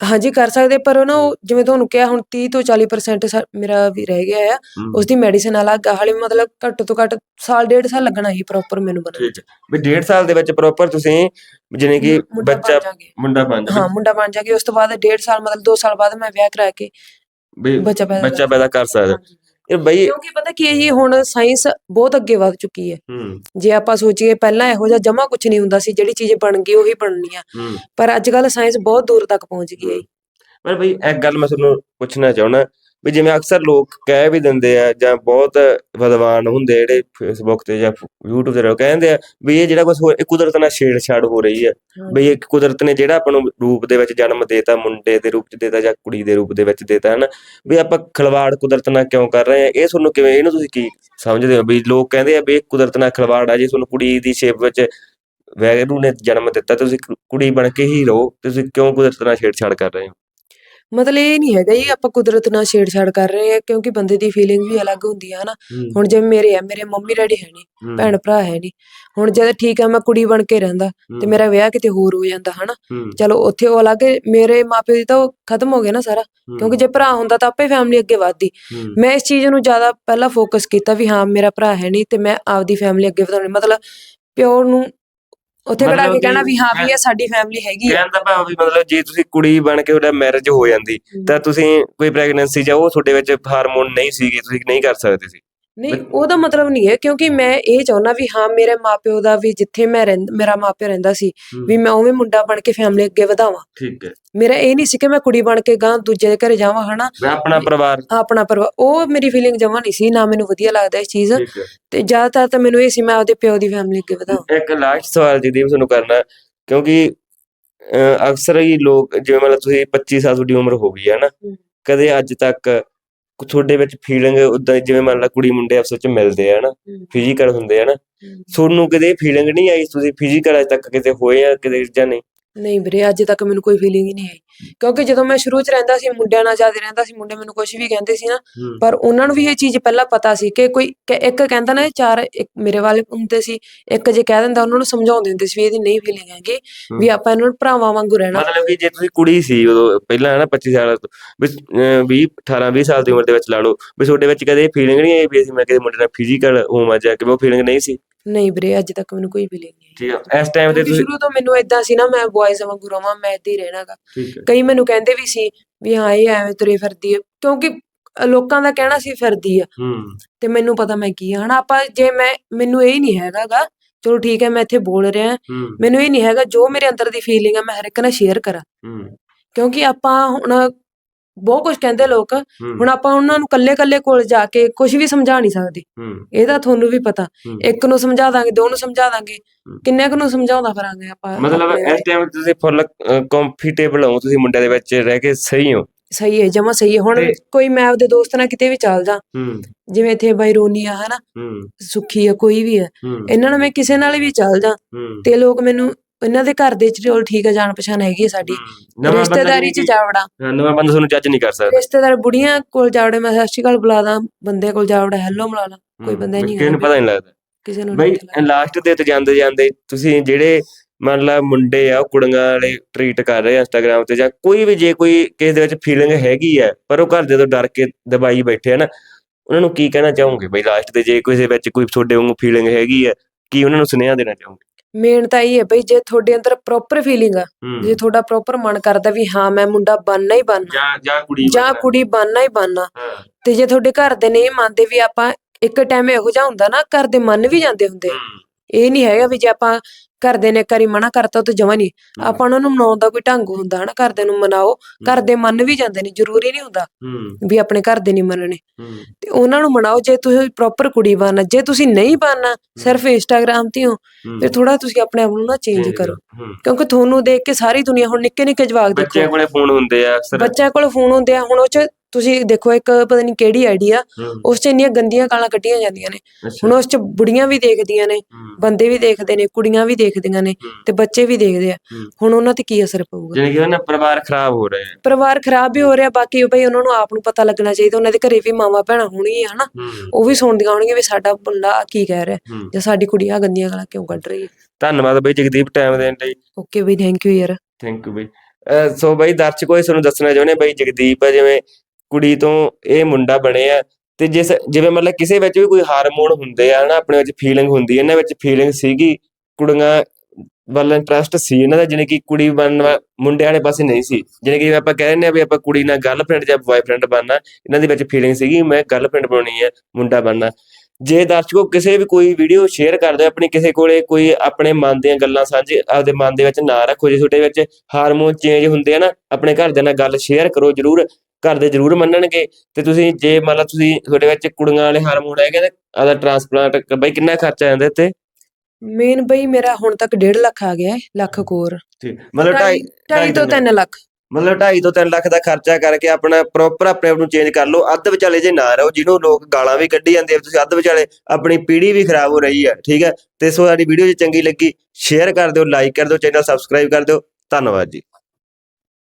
Speaker 2: ਹਾਂਜੀ ਕਰ ਸਕਦੇ ਪਰ ਉਹ ਨਾ ਉਹ ਜਿਵੇਂ ਤੁਹਾਨੂੰ ਕਿਹਾ ਹੁਣ 30 ਤੋਂ 40% ਸਾ- ਮੇਰਾ ਵੀ ਰਹਿ ਗਿਆ ਆ। ਉਸ ਦੀ ਮੈਡੀਸਿਨ ਅਲੱਗ ਆ, ਹਾਲੇ ਮਤਲਬ ਘੱਟ ਤੋਂ ਘੱਟ ਸਾਲ ਡੇਢ ਸਾਲ ਲੱਗਣਾ ਹੀ ਪ੍ਰੋਪਰ ਮੈਨੂੰ ਬਣਨ
Speaker 1: ਠੀਕ ਹੈ। ਵੀ ਡੇਢ ਸਾਲ ਦੇ ਵਿੱਚ ਪ੍ਰੋਪਰ ਤੁਸੀਂ ਜਿਵੇਂ ਕਿ
Speaker 2: ਮੁੰਡਾ ਬਣ
Speaker 1: ਬੱਚਾ
Speaker 2: ਜਾਗੇ।
Speaker 1: ਮੁੰਡਾ ਬਣ
Speaker 2: ਹਾਂ ਮੁੰਡਾ ਬਣ ਜਾਗੇ ਉਸ ਤੋਂ ਬਾਅਦ ਡੇਢ ਸਾਲ ਮਤਲਬ 2 ਸਾਲ ਬਾਅਦ ਮੈਂ ਵਿਆਹ ਕਰਾ ਕੇ
Speaker 1: ਵੀ
Speaker 2: ਬੱਚਾ ਪੈਦਾ
Speaker 1: ਬੱਚਾ ਪੈਦਾ ਕਰ ਸਕਦਾ।
Speaker 2: ਹਾਂਜੀ।
Speaker 1: ਇਹ ਬਈ
Speaker 2: ਕਿਉਂਕਿ ਪਤਾ ਕੀ ਹੈ ਜੀ ਹੁਣ ਸਾਇੰਸ ਬਹੁਤ ਅੱਗੇ ਵੱਧ ਚੁੱਕੀ ਹੈ।
Speaker 1: ਹੂੰ।
Speaker 2: ਜੇ ਆਪਾਂ ਸੋਚੀਏ ਪਹਿਲਾਂ ਇਹੋ ਜਿਹਾ ਜਮਾ ਕੁਝ ਨਹੀਂ ਹੁੰਦਾ ਸੀ ਜਿਹੜੀ ਚੀਜ਼ ਬਣ ਗਈ ਉਹੀ ਬਣਨੀ ਆ।
Speaker 1: ਹੂੰ।
Speaker 2: ਪਰ ਅੱਜ ਕੱਲ ਸਾਇੰਸ ਬਹੁਤ ਦੂਰ ਤੱਕ ਪਹੁੰਚ ਗਈ ਹੈ। ਜੀ।
Speaker 1: ਪਰ ਬਈ ਇੱਕ ਗੱਲ ਮੈਂ ਤੁਹਾਨੂੰ ਪੁੱਛਣਾ ਚਾਹੁੰਦਾ ਵੀ ਜਿਵੇਂ ਅਕਸਰ ਲੋਕ ਕਹਿ ਵੀ ਦਿੰਦੇ ਆ ਜਾਂ ਬਹੁਤ ਵਿਦਵਾਨ ਹੁੰਦੇ ਜਿਹੜੇ ਫੇਸਬੁੱਕ ਤੇ ਜਾਂ YouTube ਤੇ ਲੋਕ ਕਹਿੰਦੇ ਆ ਵੀ ਇਹ ਜਿਹੜਾ ਕੁਝ ਹੋ ਇਹ ਕੁਦਰਤ ਨਾਲ ਛੇੜਛਾੜ ਹੋ ਰਹੀ ਹੈ ਬਈ ਇਹ ਕੁਦਰਤ ਨੇ ਜਿਹੜਾ ਆਪਾਂ ਨੂੰ ਰੂਪ ਦੇ ਵਿੱਚ ਜਨਮ ਦੇਤਾ ਮੁੰਡੇ ਦੇ ਰੂਪ ਚ ਦੇਤਾ ਜਾਂ ਕੁੜੀ ਦੇ ਰੂਪ ਦੇ ਵਿੱਚ ਦੇਤਾ ਹਨਾ? ਵੀ ਆਪਾਂ ਖਿਲਵਾੜ ਕੁਦਰਤ ਨਾਲ ਕਿਉਂ ਕਰ ਰਹੇ ਆ? ਇਹ ਤੁਹਾਨੂੰ ਕਿਵੇਂ ਇਹਨੂੰ ਤੁਸੀਂ ਕੀ ਸਮਝਦੇ ਹੋ? ਵੀ ਲੋਕ ਕਹਿੰਦੇ ਆ ਵੀ ਇਹ ਕੁਦਰਤ ਨਾਲ ਖਿਲਵਾੜ ਆ ਜੇ ਤੁਹਾਨੂੰ ਕੁੜੀ ਦੀ ਸ਼ੇਪ ਵਿੱਚ ਵੈਗਰੂ ਨੇ ਜਨਮ ਦਿੱਤਾ ਤੁਸੀਂ ਕੁੜੀ ਬਣ ਕੇ ਹੀ ਰਹੋ ਤੁਸੀਂ ਕਿਉਂ ਕੁਦਰਤ ਨਾਲ ਛੇੜਛਾੜ ਕਰ ਰਹੇ ਹੋ?
Speaker 2: ਮਤਲਬ ਇਹ ਨਹੀਂ ਹੈਗਾ ਜੀ ਆਪਾਂ ਕੁਦਰਤ ਨਾਲ ਛੇੜਛਾੜ ਕਰ ਰਹੇ ਹਾਂ ਕਿਉਂਕਿ ਬੰਦੇ ਦੀ ਫੀਲਿੰਗ ਵੀ ਅਲੱਗ ਹੁੰਦੀ ਹੈ ਹਨਾ? ਹੁਣ ਜਿਵੇਂ ਮੇਰੇ ਆ ਮੇਰੇ ਮੰਮੀ ਡੈਡੀ ਹੈ ਨਹੀਂ
Speaker 1: ਹੂੰ,
Speaker 2: ਭੈਣ ਭਰਾ ਹੈ ਨਹੀਂ ਹੁਣ ਜਦ ਠੀਕ ਹੈ ਮੈਂ ਕੁੜੀ ਬਣ ਕੇ ਰਹਿੰਦਾ ਤੇ ਮੇਰਾ ਵਿਆਹ ਕਿਤੇ ਹੋਰ ਹੋ ਜਾਂਦਾ ਹਨਾ?
Speaker 1: ਹੂੰ,
Speaker 2: ਚਲੋ ਉੱਥੇ ਉਹ ਅਲੱਗ ਮੇਰੇ ਮਾਪੇ ਦੀ ਤਾਂ ਉਹ ਖਤਮ ਹੋ ਗਿਆ ਨਾ ਸਾਰਾ।
Speaker 1: ਹੂੰ,
Speaker 2: ਕਿਉਂਕਿ ਜੇ ਭਰਾ ਹੁੰਦਾ ਤਾਂ ਆਪੇ ਫੈਮਿਲੀ ਅੱਗੇ ਵਧਦੀ।
Speaker 1: ਹੂੰ,
Speaker 2: ਮੈਂ ਇਸ ਚੀਜ਼ ਨੂੰ ਜ਼ਿਆਦਾ ਪਹਿਲਾਂ ਫੋਕਸ ਕੀਤਾ ਵੀ ਹਾਂ ਮੇਰਾ ਭਰਾ ਹੈ ਨਹੀਂ ਤੇ ਮੈਂ ਆਪਦੀ ਫੈਮਿਲੀ ਅੱਗੇ ਵਧਾਉਣੀ ਮਤਲਬ ਪਿਓ ਨੂੰ ਉੱਥੇ ਖੜਾ
Speaker 1: ਮਤਲਬ
Speaker 2: ਕੇ ਕਹਿਣਾ ਵੀ ਹਾਂ ਵੀ ਇਹ ਸਾਡੀ ਫੈਮਿਲੀ ਹੈਗੀ ਆ।
Speaker 1: ਕਹਿਣ ਦਾ ਭਾਵ ਵੀ ਮਤਲਬ ਜੇ ਤੁਸੀਂ ਕੁੜੀ ਬਣ ਕੇ ਤੁਹਾਡਾ ਮੈਰਿਜ ਹੋ ਜਾਂਦੀ ਤਾਂ ਤੁਸੀਂ ਕੋਈ ਪ੍ਰੈਗਨੈਂਸੀ ਜਾਂ ਉਹ ਤੁਹਾਡੇ ਵਿੱਚ ਹਾਰਮੋਨ ਨਹੀਂ ਸੀਗੇ ਤੁਸੀਂ ਨਹੀਂ ਕਰ ਸਕਦੇ ਸੀ।
Speaker 2: ਨਹੀਂ ਉਹਦਾ ਮਤਲਬ ਨਹੀਂ ਹੈ ਕਿਉਂਕਿ ਮੈਂ ਇਹ ਚਾਹੁੰਦਾ ਵੀ ਹਾਂ ਮੇਰੇ ਮਾਪਿਓ ਦਾ ਵੀ ਜਿੱਥੇ ਮੈਂ ਰਹਿੰਦ ਮੇਰਾ ਮਾਪਿਓ ਰਹਿੰਦਾ ਸੀ ਵੀ ਮੈਂ ਉਵੇਂ ਮੁੰਡਾ ਬਣ ਕੇ ਫੈਮਿਲੀ ਅੱਗੇ ਵਧਾਵਾਂ।
Speaker 1: ਠੀਕ ਹੈ।
Speaker 2: ਮੇਰਾ ਇਹ ਨਹੀਂ ਸੀ ਕਿ ਮੈਂ ਕੁੜੀ ਬਣ ਕੇ ਗਾਂ ਦੂਜੇ ਦੇ ਘਰੇ ਜਾਵਾਂ ਹਨਾ।
Speaker 1: ਮੈਂ ਆਪਣਾ ਪਰਿਵਾਰ।
Speaker 2: ਆਪਣਾ ਪਰਿਵਾਰ ਉਹ ਮੇਰੀ ਫੀਲਿੰਗ ਜਮਾ ਨਹੀਂ ਸੀ ਨਾ ਮੈਨੂੰ ਵਧੀਆ ਲੱਗਦਾ ਇਹ ਚੀਜ਼। ਤੇ ਜ਼ਿਆਦਾਤਰ ਤਾਂ ਮੈਨੂੰ ਇਹ ਸੀ ਮੈਂ ਆਪਦੇ ਪਿਓ ਦੀ ਫੈਮਿਲੀ ਅੱਗੇ ਵਧਾਵਾਂ।
Speaker 1: ਇੱਕ ਲਾਸਟ ਸਵਾਲ ਜਦੀਪ ਤੁਹਾਨੂੰ ਕਰਨਾ ਕਿਉਂਕਿ ਅਕਸਰ ਹੀ ਲੋਕ ਜਿਵੇਂ ਮਤਲਬ ਤੁਸੀਂ 25 ਸਾਲ ਤੁਹਾਡੀ ਉਮਰ ਹੋ ਗਈ ਹੈ ਨਾ। ਕਦੇ ਅੱਜ ਤੱਕ ਤੁਹਾਡੇ ਵਿੱਚ ਫੀਲਿੰਗ ਉਦਾਂ ਜਿਵੇਂ ਮੰਨ ਲਾ ਕੁੜੀ ਮੁੰਡੇ ਆਪਸ ਵਿੱਚ ਮਿਲਦੇ ਆ ਨਾ ਫਿਜ਼ੀਕਲ ਹੁੰਦੇ ਆ ਨਾ ਤੁਹਾਨੂੰ ਕਦੇ ਫੀਲਿੰਗ ਨਹੀਂ ਆਈ ਤੁਸੀਂ ਫਿਜ਼ੀਕਲ ਅਜ ਤੱਕ ਕਿਤੇ ਹੋਏ ਆ ਕਿਤੇ ਜਾਂ ਨਹੀਂ?
Speaker 2: ਨਹੀਂ ਵੀਰੇ ਅੱਜ ਤੱਕ ਮੈਨੂੰ ਕੋਈ ਫੀਲਿੰਗ ਹੀ ਨਹੀਂ ਆਈ। ਕਿਉਂਕਿ ਜਦੋਂ ਮੈਂ ਸ਼ੁਰੂ ਚ ਰਹਿੰਦਾ ਸੀ ਮੁੰਡਿਆਂ ਨਾਲ ਜ਼ਿਆਦਾ ਰਹਿੰਦਾ ਸੀ ਮੁੰਡੇ ਮੈਨੂੰ ਕੁਝ ਵੀ ਕਹਿੰਦੇ ਸੀ ਨਾ ਪਰ ਉਹਨਾਂ ਨੂੰ ਵੀ ਇਹ ਚੀਜ਼ ਪਹਿਲਾਂ ਪਤਾ ਸੀ ਕਿ ਕੋਈ ਕਿ ਇੱਕ ਕਹਿੰਦਾ ਨਾ ਇਹ ਚਾਰ ਇੱਕ ਮੇਰੇ ਵਾਲੇ ਹੁੰਦੇ ਸੀ ਇੱਕ ਜੇ ਕਹਿ ਦਿੰਦਾ ਉਹਨਾਂ ਨੂੰ ਸਮਝਾਉਂਦੇ ਹੁੰਦੇ ਸੀ ਵੀ ਇਹਦੀ ਨਹੀਂ ਫੀਲਿੰਗ ਹੈਗੀ ਵੀ ਆਪਾਂ ਇਹਨਾਂ ਨੂੰ ਭਰਾਵਾਂ ਵਾਂਗੂ ਰਹਿਣਾ।
Speaker 1: ਮਤਲਬ ਕਿ ਜੇ ਤੁਸੀਂ ਕੁੜੀ ਸੀ ਉਦੋਂ ਪਹਿਲਾਂ ਹਨਾ 25 ਸਾਲ ਤੋਂ ਵੀ 20 18 20 ਸਾਲ ਦੀ ਉਮਰ ਦੇ ਵਿੱਚ ਲਾ ਲਓ ਵੀ ਤੁਹਾਡੇ ਵਿੱਚ ਕਦੇ ਫੀਲਿੰਗ ਨਹੀਂ ਆਈ ਵੀ ਅਸੀਂ ਮੈਂ ਕਿਤੇ ਮੁੰਡੇ ਨਾਲ ਫਿਜ਼ੀਕਲ ਹੋਵਾਂ ਜਾਂ ਕਿ ਉਹ ਫੀਲਿੰਗ ਨਹੀਂ ਸੀ?
Speaker 2: ਨਹੀਂ ਵੀਰੇ ਅੱਜ ਤੱਕ ਮੈਨੂੰ ਕੋਈ ਫੀਲਿੰਗ ਨਹੀਂ
Speaker 1: ਠੀਕ ਆ ਇਸ ਟਾਈਮ ਤੇ
Speaker 2: ਕਿਉਂਕਿ
Speaker 1: ਤੁਸੀਂ
Speaker 2: ਸ਼ੁਰੂ ਤੋਂ ਮੈਨੂੰ ਇਦਾਂ ਸੀ ਨਾ ਮੈਂ ਬॉयਜ਼ ਵਾਂਗੂ ਰਵਾਂ ਮੈਂ ਹੀ ਰਹਿਣਾਗਾ।
Speaker 1: ਠੀਕ ਹੈ।
Speaker 2: ਕਈ ਮੈਨੂੰ ਕਹਿੰਦੇ ਵੀ ਸੀ ਵੀ ਹਾਂ ਇਹ ਐਵੇਂ ਤੁਰੇ ਫਿਰਦੀ ਹੈ ਕਿਉਂਕਿ ਲੋਕਾਂ ਦਾ ਕਹਿਣਾ ਸੀ ਫਿਰਦੀ ਆ।
Speaker 1: ਹੂੰ।
Speaker 2: ਤੇ ਮੈਨੂੰ ਪਤਾ ਮੈਂ ਕੀ ਆ। ਹਨਾ ਆਪਾਂ ਜੇ ਮੈਂ ਮੈਨੂੰ ਇਹ ਨਹੀਂ ਹੈਗਾਗਾ ਚਲੋ ਠੀਕ ਹੈ ਮੈਂ ਇੱਥੇ ਬੋਲ ਰਿਹਾ।
Speaker 1: ਹੂੰ।
Speaker 2: ਮੈਨੂੰ ਇਹ ਨਹੀਂ ਹੈਗਾ ਜੋ ਮੇਰੇ ਅੰਦਰ ਦੀ ਫੀਲਿੰਗ ਆ ਮੈਂ ਹਰ ਇੱਕ ਨਾਲ ਸ਼ੇਅਰ ਕਰਾਂ।
Speaker 1: ਹੂੰ।
Speaker 2: ਕਿਉਂਕਿ ਆਪਾਂ ਹੁਣ ਬਹੁਤ ਕੁਝ ਕਹਿੰਦੇ ਲੋਕ। ਹੁਣ ਆਪਾਂ ਉਹਨਾਂ ਨੂੰ ਕੱਲੇ ਕੱਲੇ ਕੋਲ ਜਾ ਕੇ ਕੁਝ ਵੀ ਸਮਝਾ ਨਹੀਂ ਸਕਦੇ। ਇਹ ਤਾਂ ਤੁਹਾਨੂੰ ਵੀ ਪਤਾ। ਇੱਕ ਨੂੰ ਸਮਝਾ ਦਾਂਗੇ ਦੋ ਨੂੰ ਸਮਝਾ ਦਾਂਗੇ। ਕਿੰਨੇ ਕੁ ਨੂੰ ਸਮਝਾਉਂਦਾ ਫਿਰਾਂਗੇ ਆਪਾਂ
Speaker 1: ਮਤਲਬ ਇਸ ਟਾਈਮ ਤੁਸੀਂ ਫੁੱਲ ਕੰਫਰਟੇਬਲ ਹੋ ਤੁਸੀਂ ਮੁੰਡਿਆਂ ਦੇ ਵਿੱਚ ਰਹਿ ਕੇ ਸਹੀ ਹੋ?
Speaker 2: ਸਹੀ ਹੈ ਜਮਾ ਸਹੀ ਹੈ। ਹੁਣ ਕੋਈ ਮੈਂ ਆਪਦੇ ਦੋਸਤ ਨਾਲ ਕਿਤੇ ਵੀ ਚੱਲ ਜਾ। ਜਿਵੇਂ ਇੱਥੇ ਬੈਰੋਨੀ ਆ ਹਨਾ? ਸੁੱਖੀ ਆ ਕੋਈ ਵੀ ਆ।
Speaker 1: ਹੂੰ।
Speaker 2: ਇਹਨਾਂ ਨਾਲ ਮੈਂ ਕਿਸੇ ਨਾਲ ਵੀ ਚੱਲ ਜਾ ਤੇ ਲੋਕ ਮੈਨੂੰ ਇਹਨਾਂ ਦੇ ਘਰ ਦੇ ਚ ਚਲ ਠੀਕ ਆ ਜਾਣ ਪਛਾਣ ਹੈਗੀ ਸਾਡੀ। ਰਿਸ਼ਤੇਦਾਰੀ ਚ ਜਾਵੜਾ।
Speaker 1: ਹਾਂ, ਨਵਾਂ ਬੰਦਾ ਤੁਹਾਨੂੰ ਜੱਜ ਨਹੀਂ ਕਰ ਸਕਦਾ।
Speaker 2: ਰਿਸ਼ਤੇਦਾਰ ਬੁੜੀਆਂ ਕੋਲ ਜਾਵੜੇ ਮੈਂ ਸਤਿ ਸ਼੍ਰੀ ਅਕਾਲ ਬੁਲਾ ਦਾਂ ਬੰਦੇ ਕੋਲ ਜਾਵੜਾ ਹੈਲੋ ਮਿਲਾ ਲਾਂ ਕੋਈ ਬੰਦਾ ਹੀ ਨਹੀਂ
Speaker 1: ਕਿਸੇ ਨੂੰ ਪਤਾ ਨਹੀਂ ਲੱਗਦਾ।
Speaker 2: ਕਿਸੇ ਨੂੰ
Speaker 1: ਬਈ। ਲਾਸਟ ਦੇ ਉੱਤੇ ਜਾਂਦੇ ਜਾਂਦੇ ਤੁਸੀਂ ਜਿਹੜੇ ਮੰਨ ਲਾ ਮੁੰਡੇ ਆ ਕੁੜੀਆਂ ਵਾਲੇ ਟਰੀਟ ਕਰ ਰਹੇ ਇੰਸਟਾਗ੍ਰam ਤੇ ਜਾਂ ਕੋਈ ਵੀ ਜੇ ਕੋਈ ਕਿਸੇ ਦੇ ਵਿੱਚ ਫੀਲਿੰਗ ਹੈਗੀ ਆ ਪਰ ਉਹ ਘਰ ਦੇ ਤੋਂ ਡਰ ਕੇ ਦਬਾਈ ਬੈਠੇ ਆ ਨਾ ਉਹਨਾਂ ਨੂੰ ਕੀ ਕਹਿਣਾ ਚਾਹੋਗੇ? ਬਈ ਲਾਸਟ ਤੇ ਜੇ ਕਿਸੇ ਵਿੱਚ ਕੋਈ ਤੁਹਾਡੇ ਵਾਂਗੂ ਫੀਲਿੰਗ ਹੈਗੀ ਆ ਕੀ ਉਹਨਾਂ ਨੂੰ ਸੁਨੇਹਾ ਦੇਣਾ ਚਾਹੋਗੇ?
Speaker 2: ਮੇਨ ਤਾਂ ਇਹ ਹੈ ਬਈ ਜੇ ਤੁਹਾਡੇ ਅੰਦਰ ਪ੍ਰੋਪਰ ਫੀਲਿੰਗ ਆ ਜੇ ਤੁਹਾਡਾ ਪ੍ਰੋਪਰ ਮਨ ਕਰਦਾ ਵੀ ਹਾਂ ਮੈਂ ਮੁੰਡਾ ਬਣਨਾ ਹੀ ਬਣਨਾ।
Speaker 1: ਜਾਂ ਜਾਂ ਕੁੜੀ
Speaker 2: ਜਾਂ
Speaker 1: ਬਣਨਾ।
Speaker 2: ਕੁੜੀ ਬਣਨਾ ਹੀ ਬਣਨਾ।
Speaker 1: ਹਾਂ।
Speaker 2: ਤੇ ਜੇ ਤੁਹਾਡੇ ਘਰ ਦੇ ਨਹੀਂ ਮੰਨਦੇ ਵੀ ਆਪਾਂ ਇੱਕ ਟਾਈਮ ਇਹੋ ਜਿਹਾ ਹੁੰਦਾ ਨਾ ਘਰ ਦੇ ਮੰਨ ਵੀ ਜਾਂਦੇ ਹੁੰਦੇ।
Speaker 1: ਹੂੰ,
Speaker 2: ਇਹ ਨਹੀਂ ਹੈਗਾ ਵੀ ਜੇ ਆਪਾਂ ਘਰ ਦੇ ਨੇ ਇੱਕ ਵਾਰੀ ਮਨਾ ਕਰਤਾ ਉਹ ਤੇ ਜਮਾ ਨਹੀਂ ਆਪਾਂ ਉਹਨਾਂ ਨੂੰ ਮਨਾਉਣ ਦਾ ਕੋਈ ਢੰਗ ਹੁੰਦਾ ਹਨਾ ਘਰ ਦੇ ਨੂੰ ਮਨਾਓ। ਘਰ ਦੇ ਮੰਨ ਵੀ ਜਾਂਦੇ ਨੇ ਜ਼ਰੂਰੀ ਨਹੀਂ ਹੁੰਦਾ ਵੀ ਆਪਣੇ ਘਰ ਦੇ ਨਹੀਂ ਮੰਨਣੇ। ਤੇ ਉਹਨਾਂ ਨੂੰ ਮਨਾਓ ਜੇ ਤੁਸੀਂ ਪ੍ਰੋਪਰ ਕੁੜੀ ਬਣਨਾ ਜੇ ਤੁਸੀਂ ਨਹੀਂ ਬਣਨਾ ਸਿਰਫ ਇੰਸਟਾਗ੍ਰam ਤੇ ਹੋ ਫਿਰ ਥੋੜਾ ਤੁਸੀਂ ਆਪਣੇ ਆਪ ਨੂੰ ਨਾ ਚੇਂਜ ਕਰੋ। ਕਿਉਂਕਿ ਤੁਹਾਨੂੰ ਦੇਖ ਕੇ ਸਾਰੀ ਦੁਨੀਆ ਹੁਣ ਨਿੱਕੇ ਨਿੱਕੇ ਜਵਾਕ
Speaker 1: ਬੱਚਿਆਂ
Speaker 2: ਦੇਖੋ
Speaker 1: ਕੋਲੇ ਫੋਨ ਹੁੰਦੇ ਆ ਅਕਸਰ।
Speaker 2: ਬੱਚਿਆਂ ਕੋਲ ਫੋਨ ਹੁੰਦੇ ਆ ਹੁਣ ਉਹ ਚ ਤੁਸੀਂ ਦੇਖੋ ਇੱਕ ਪਤਾ ਨਹੀਂ ਕਿਹੜੀ ਆਈਡੀ ਆ ਉਸ 'ਚ ਇੰਨੀਆਂ ਗੰਦੀਆਂ ਗਾਲਾਂ ਕੱਢੀਆਂ ਜਾਂਦੀਆਂ ਨੇ। ਹੁਣ ਉਸ 'ਚ ਬੁੜੀਆਂ ਵੀ ਦੇਖਦੀਆਂ ਨੇ ਬੰਦੇ ਵੀ ਦੇਖਦੇ ਨੇ ਕੁੜੀਆਂ ਵੀ ਦੇਖਦੀਆਂ ਨੇ। ਤੇ ਬੱਚੇ ਵੀ ਦੇਖਦੇ ਆ। ਹੁਣ ਉਹਨਾਂ ਤੇ ਕੀ ਅਸਰ ਪਊਗਾ?
Speaker 1: ਕਿ ਉਹਨਾਂ ਪਰਿਵਾਰ ਖਰਾਬ ਹੋ ਰਿਹਾ ਹੈ।
Speaker 2: ਪਰਿਵਾਰ ਖਰਾਬ ਵੀ ਹੋ ਰਿਹਾ ਬਾਕੀ ਬਈ ਉਹਨਾਂ ਨੂੰ ਆਪ ਨੂੰ ਪਤਾ ਲੱਗਣਾ ਚਾਹੀਦਾ ਉਹਨਾਂ ਦੇ ਘਰੇ ਵੀ ਮਾਵਾਂ ਭੈਣਾਂ ਹੋਣਗੀਆਂ ਹਨਾ? ਉਹ ਵੀ ਸੁਣਦੀਆਂ ਹੋਣਗੀਆਂ ਵੀ ਸਾਡਾ ਮੁੰਡਾ ਕੀ ਕਹਿ ਰਿਹਾ ਜਾਂ ਸਾਡੀ ਕੁੜੀ ਆ ਗੰਦੀਆਂ ਗਾਲਾਂ ਕਿਉਂ ਕੱਢ ਰਹੀ ਹੈ।
Speaker 1: ਧੰਨਵਾਦ ਬਈ ਜਗਦੀਪ ਟਾਈਮ ਦੇਣ ਲਈ।
Speaker 2: ਓਕੇ ਬਈ ਥੈਂਕ ਯੂ ਯਾਰ।
Speaker 1: ਥੈਂਕ ਯੂ ਬਈ। ਸੋ ਬਈ ਦਰਸ਼ਕੋ ਇਹ ਤੁਹਾਨੂੰ ਦੱਸਣਾ ਚਾਹੁੰਦੇ ਬਈ ਜਗਦੀਪ ਜਿਵੇਂ ਕੁੜੀ ਤੋਂ ਇਹ ਮੁੰਡਾ ਬਣਿਆ ਤੇ ਜਿਸ ਜਿਵੇਂ ਮਤਲਬ ਕਿਸੇ ਵਿੱਚ ਵੀ ਕੋਈ ਹਾਰਮੋਨ ਹੁੰਦੇ ਆ ਨਾ ਆਪਣੇ ਵਿੱਚ ਫੀਲਿੰਗ ਹੁੰਦੀ ਇਹਨਾਂ ਵਿੱਚ ਫੀਲਿੰਗ ਸੀਗੀ, ਕੁੜੀਆਂ ਵੱਲ ਇੰਟਰਸਟ ਸੀ ਇਹਨਾਂ ਦਾ ਜਿਹਨੇ ਕਿ ਕੁੜੀ ਬਣਨ ਮੁੰਡਿਆਂ ਵਾਲੇ ਪਾਸੇ ਨਹੀਂ ਸੀ ਜਿਹਨੇ ਕਿ ਆਪਾਂ ਕਹਿ ਦਿੰਦੇ ਆ ਵੀ ਆਪਾਂ ਕੁੜੀ ਨਾਲ ਗਰਲਫ੍ਰੈਂਡ ਜਾਂ ਬॉयਫ੍ਰੈਂਡ ਬਣਨਾ, ਇਹਨਾਂ ਦੇ ਵਿੱਚ ਫੀਲਿੰਗ ਸੀਗੀ, ਮੈਂ ਗਰਲਫ੍ਰੈਂਡ ਬਣਾਉਣੀ ਹੈ, ਮੁੰਡਾ ਬਣਨਾ। ਜੇ ਦਰਸ਼ਕੋ ਕਿਸੇ ਵੀ ਕੋਈ ਵੀਡੀਓ ਸ਼ੇਅਰ ਕਰਦੇ ਹੋ ਆਪਣੀ ਕਿਸੇ ਕੋਲੇ ਕੋਈ ਆਪਣੇ ਮਨ ਦੀਆਂ ਗੱਲਾਂ ਸਾਂਝੇ, ਆਪਦੇ ਮਨ ਦੇ ਵਿੱਚ ਨਾ ਰੱਖੋ, ਜੇ ਤੁਹਾਡੇ ਵਿੱਚ ਹਾਰਮੋਨ ਚੇਂਜ ਹੁੰਦੇ ਆ ਨਾ, ਆਪਣੇ ਘਰਦਿਆਂ ਨਾਲ ਗੱਲ ਸ਼ੇਅਰ ਕਰੋ ਜਰੂਰ। ਘਰ ਦੇ ਜਰੂਰ ਮੰਨਣਗੇ। ਤੇ ਤੁਸੀਂ ਜੇ ਮੰਨ ਲਾ ਤੁਸੀਂ ਤੁਹਾਡੇ ਵਿੱਚ ਕੁੜੀਆਂ ਵਾਲੇ ਹਾਰਮੋਨ ਹੈਗੇ ਤੇ ਆਦਾ ਟ੍ਰਾਂਸਪਲਾਂਟ ਬਈ ਕਿੰਨਾ ਖਰਚਾ ਆ ਜਾਂਦਾ ਇੱਥੇ?
Speaker 2: ਮੇਨ ਬਈ ਮੇਰਾ ਹੁਣ ਤੱਕ 1.5 ਲੱਖ ਆ ਗਿਆ ਹੈ ਲੱਖ ਕੋਰ
Speaker 1: ਠੀਕ ਮਤਲਬ 2.5
Speaker 2: 2.5 ਤੋਂ 3 ਲੱਖ।
Speaker 1: ਮਤਲਬ 2.5 ਤੋਂ 3 ਲੱਖ ਦਾ ਖਰਚਾ ਕਰਕੇ ਆਪਣਾ ਪ੍ਰੋਪਰ ਆਪਣੇ ਆਪ ਨੂੰ ਚੇਂਜ ਕਰ ਲਓ। ਅੱਧ ਵਿਚਾਲੇ ਜੇ ਨਾ ਰਹੋ ਜਿਹਨੂੰ ਲੋਕ ਗਾਲਾਂ ਵੀ ਕੱਢੀ ਜਾਂਦੇ ਆ ਤੁਸੀਂ ਅੱਧ ਵਿਚਾਲੇ ਆਪਣੀ ਪੀੜ੍ਹੀ ਵੀ ਖਰਾਬ ਹੋ ਰਹੀ ਹੈ ਠੀਕ ਹੈ ਤੇ ਸੋ ਸਾਡੀ ਵੀਡੀਓ ਜੇ ਚੰਗੀ ਲੱਗੀ ਸ਼ੇਅਰ ਕਰ ਦਿਓ ਲਾਈਕ ਕਰ ਦਿਓ ਚੈਨਲ ਸਬਸਕ੍ਰਾਈਬ ਕਰ ਦਿਓ। ਧੰਨਵਾਦ ਜੀ।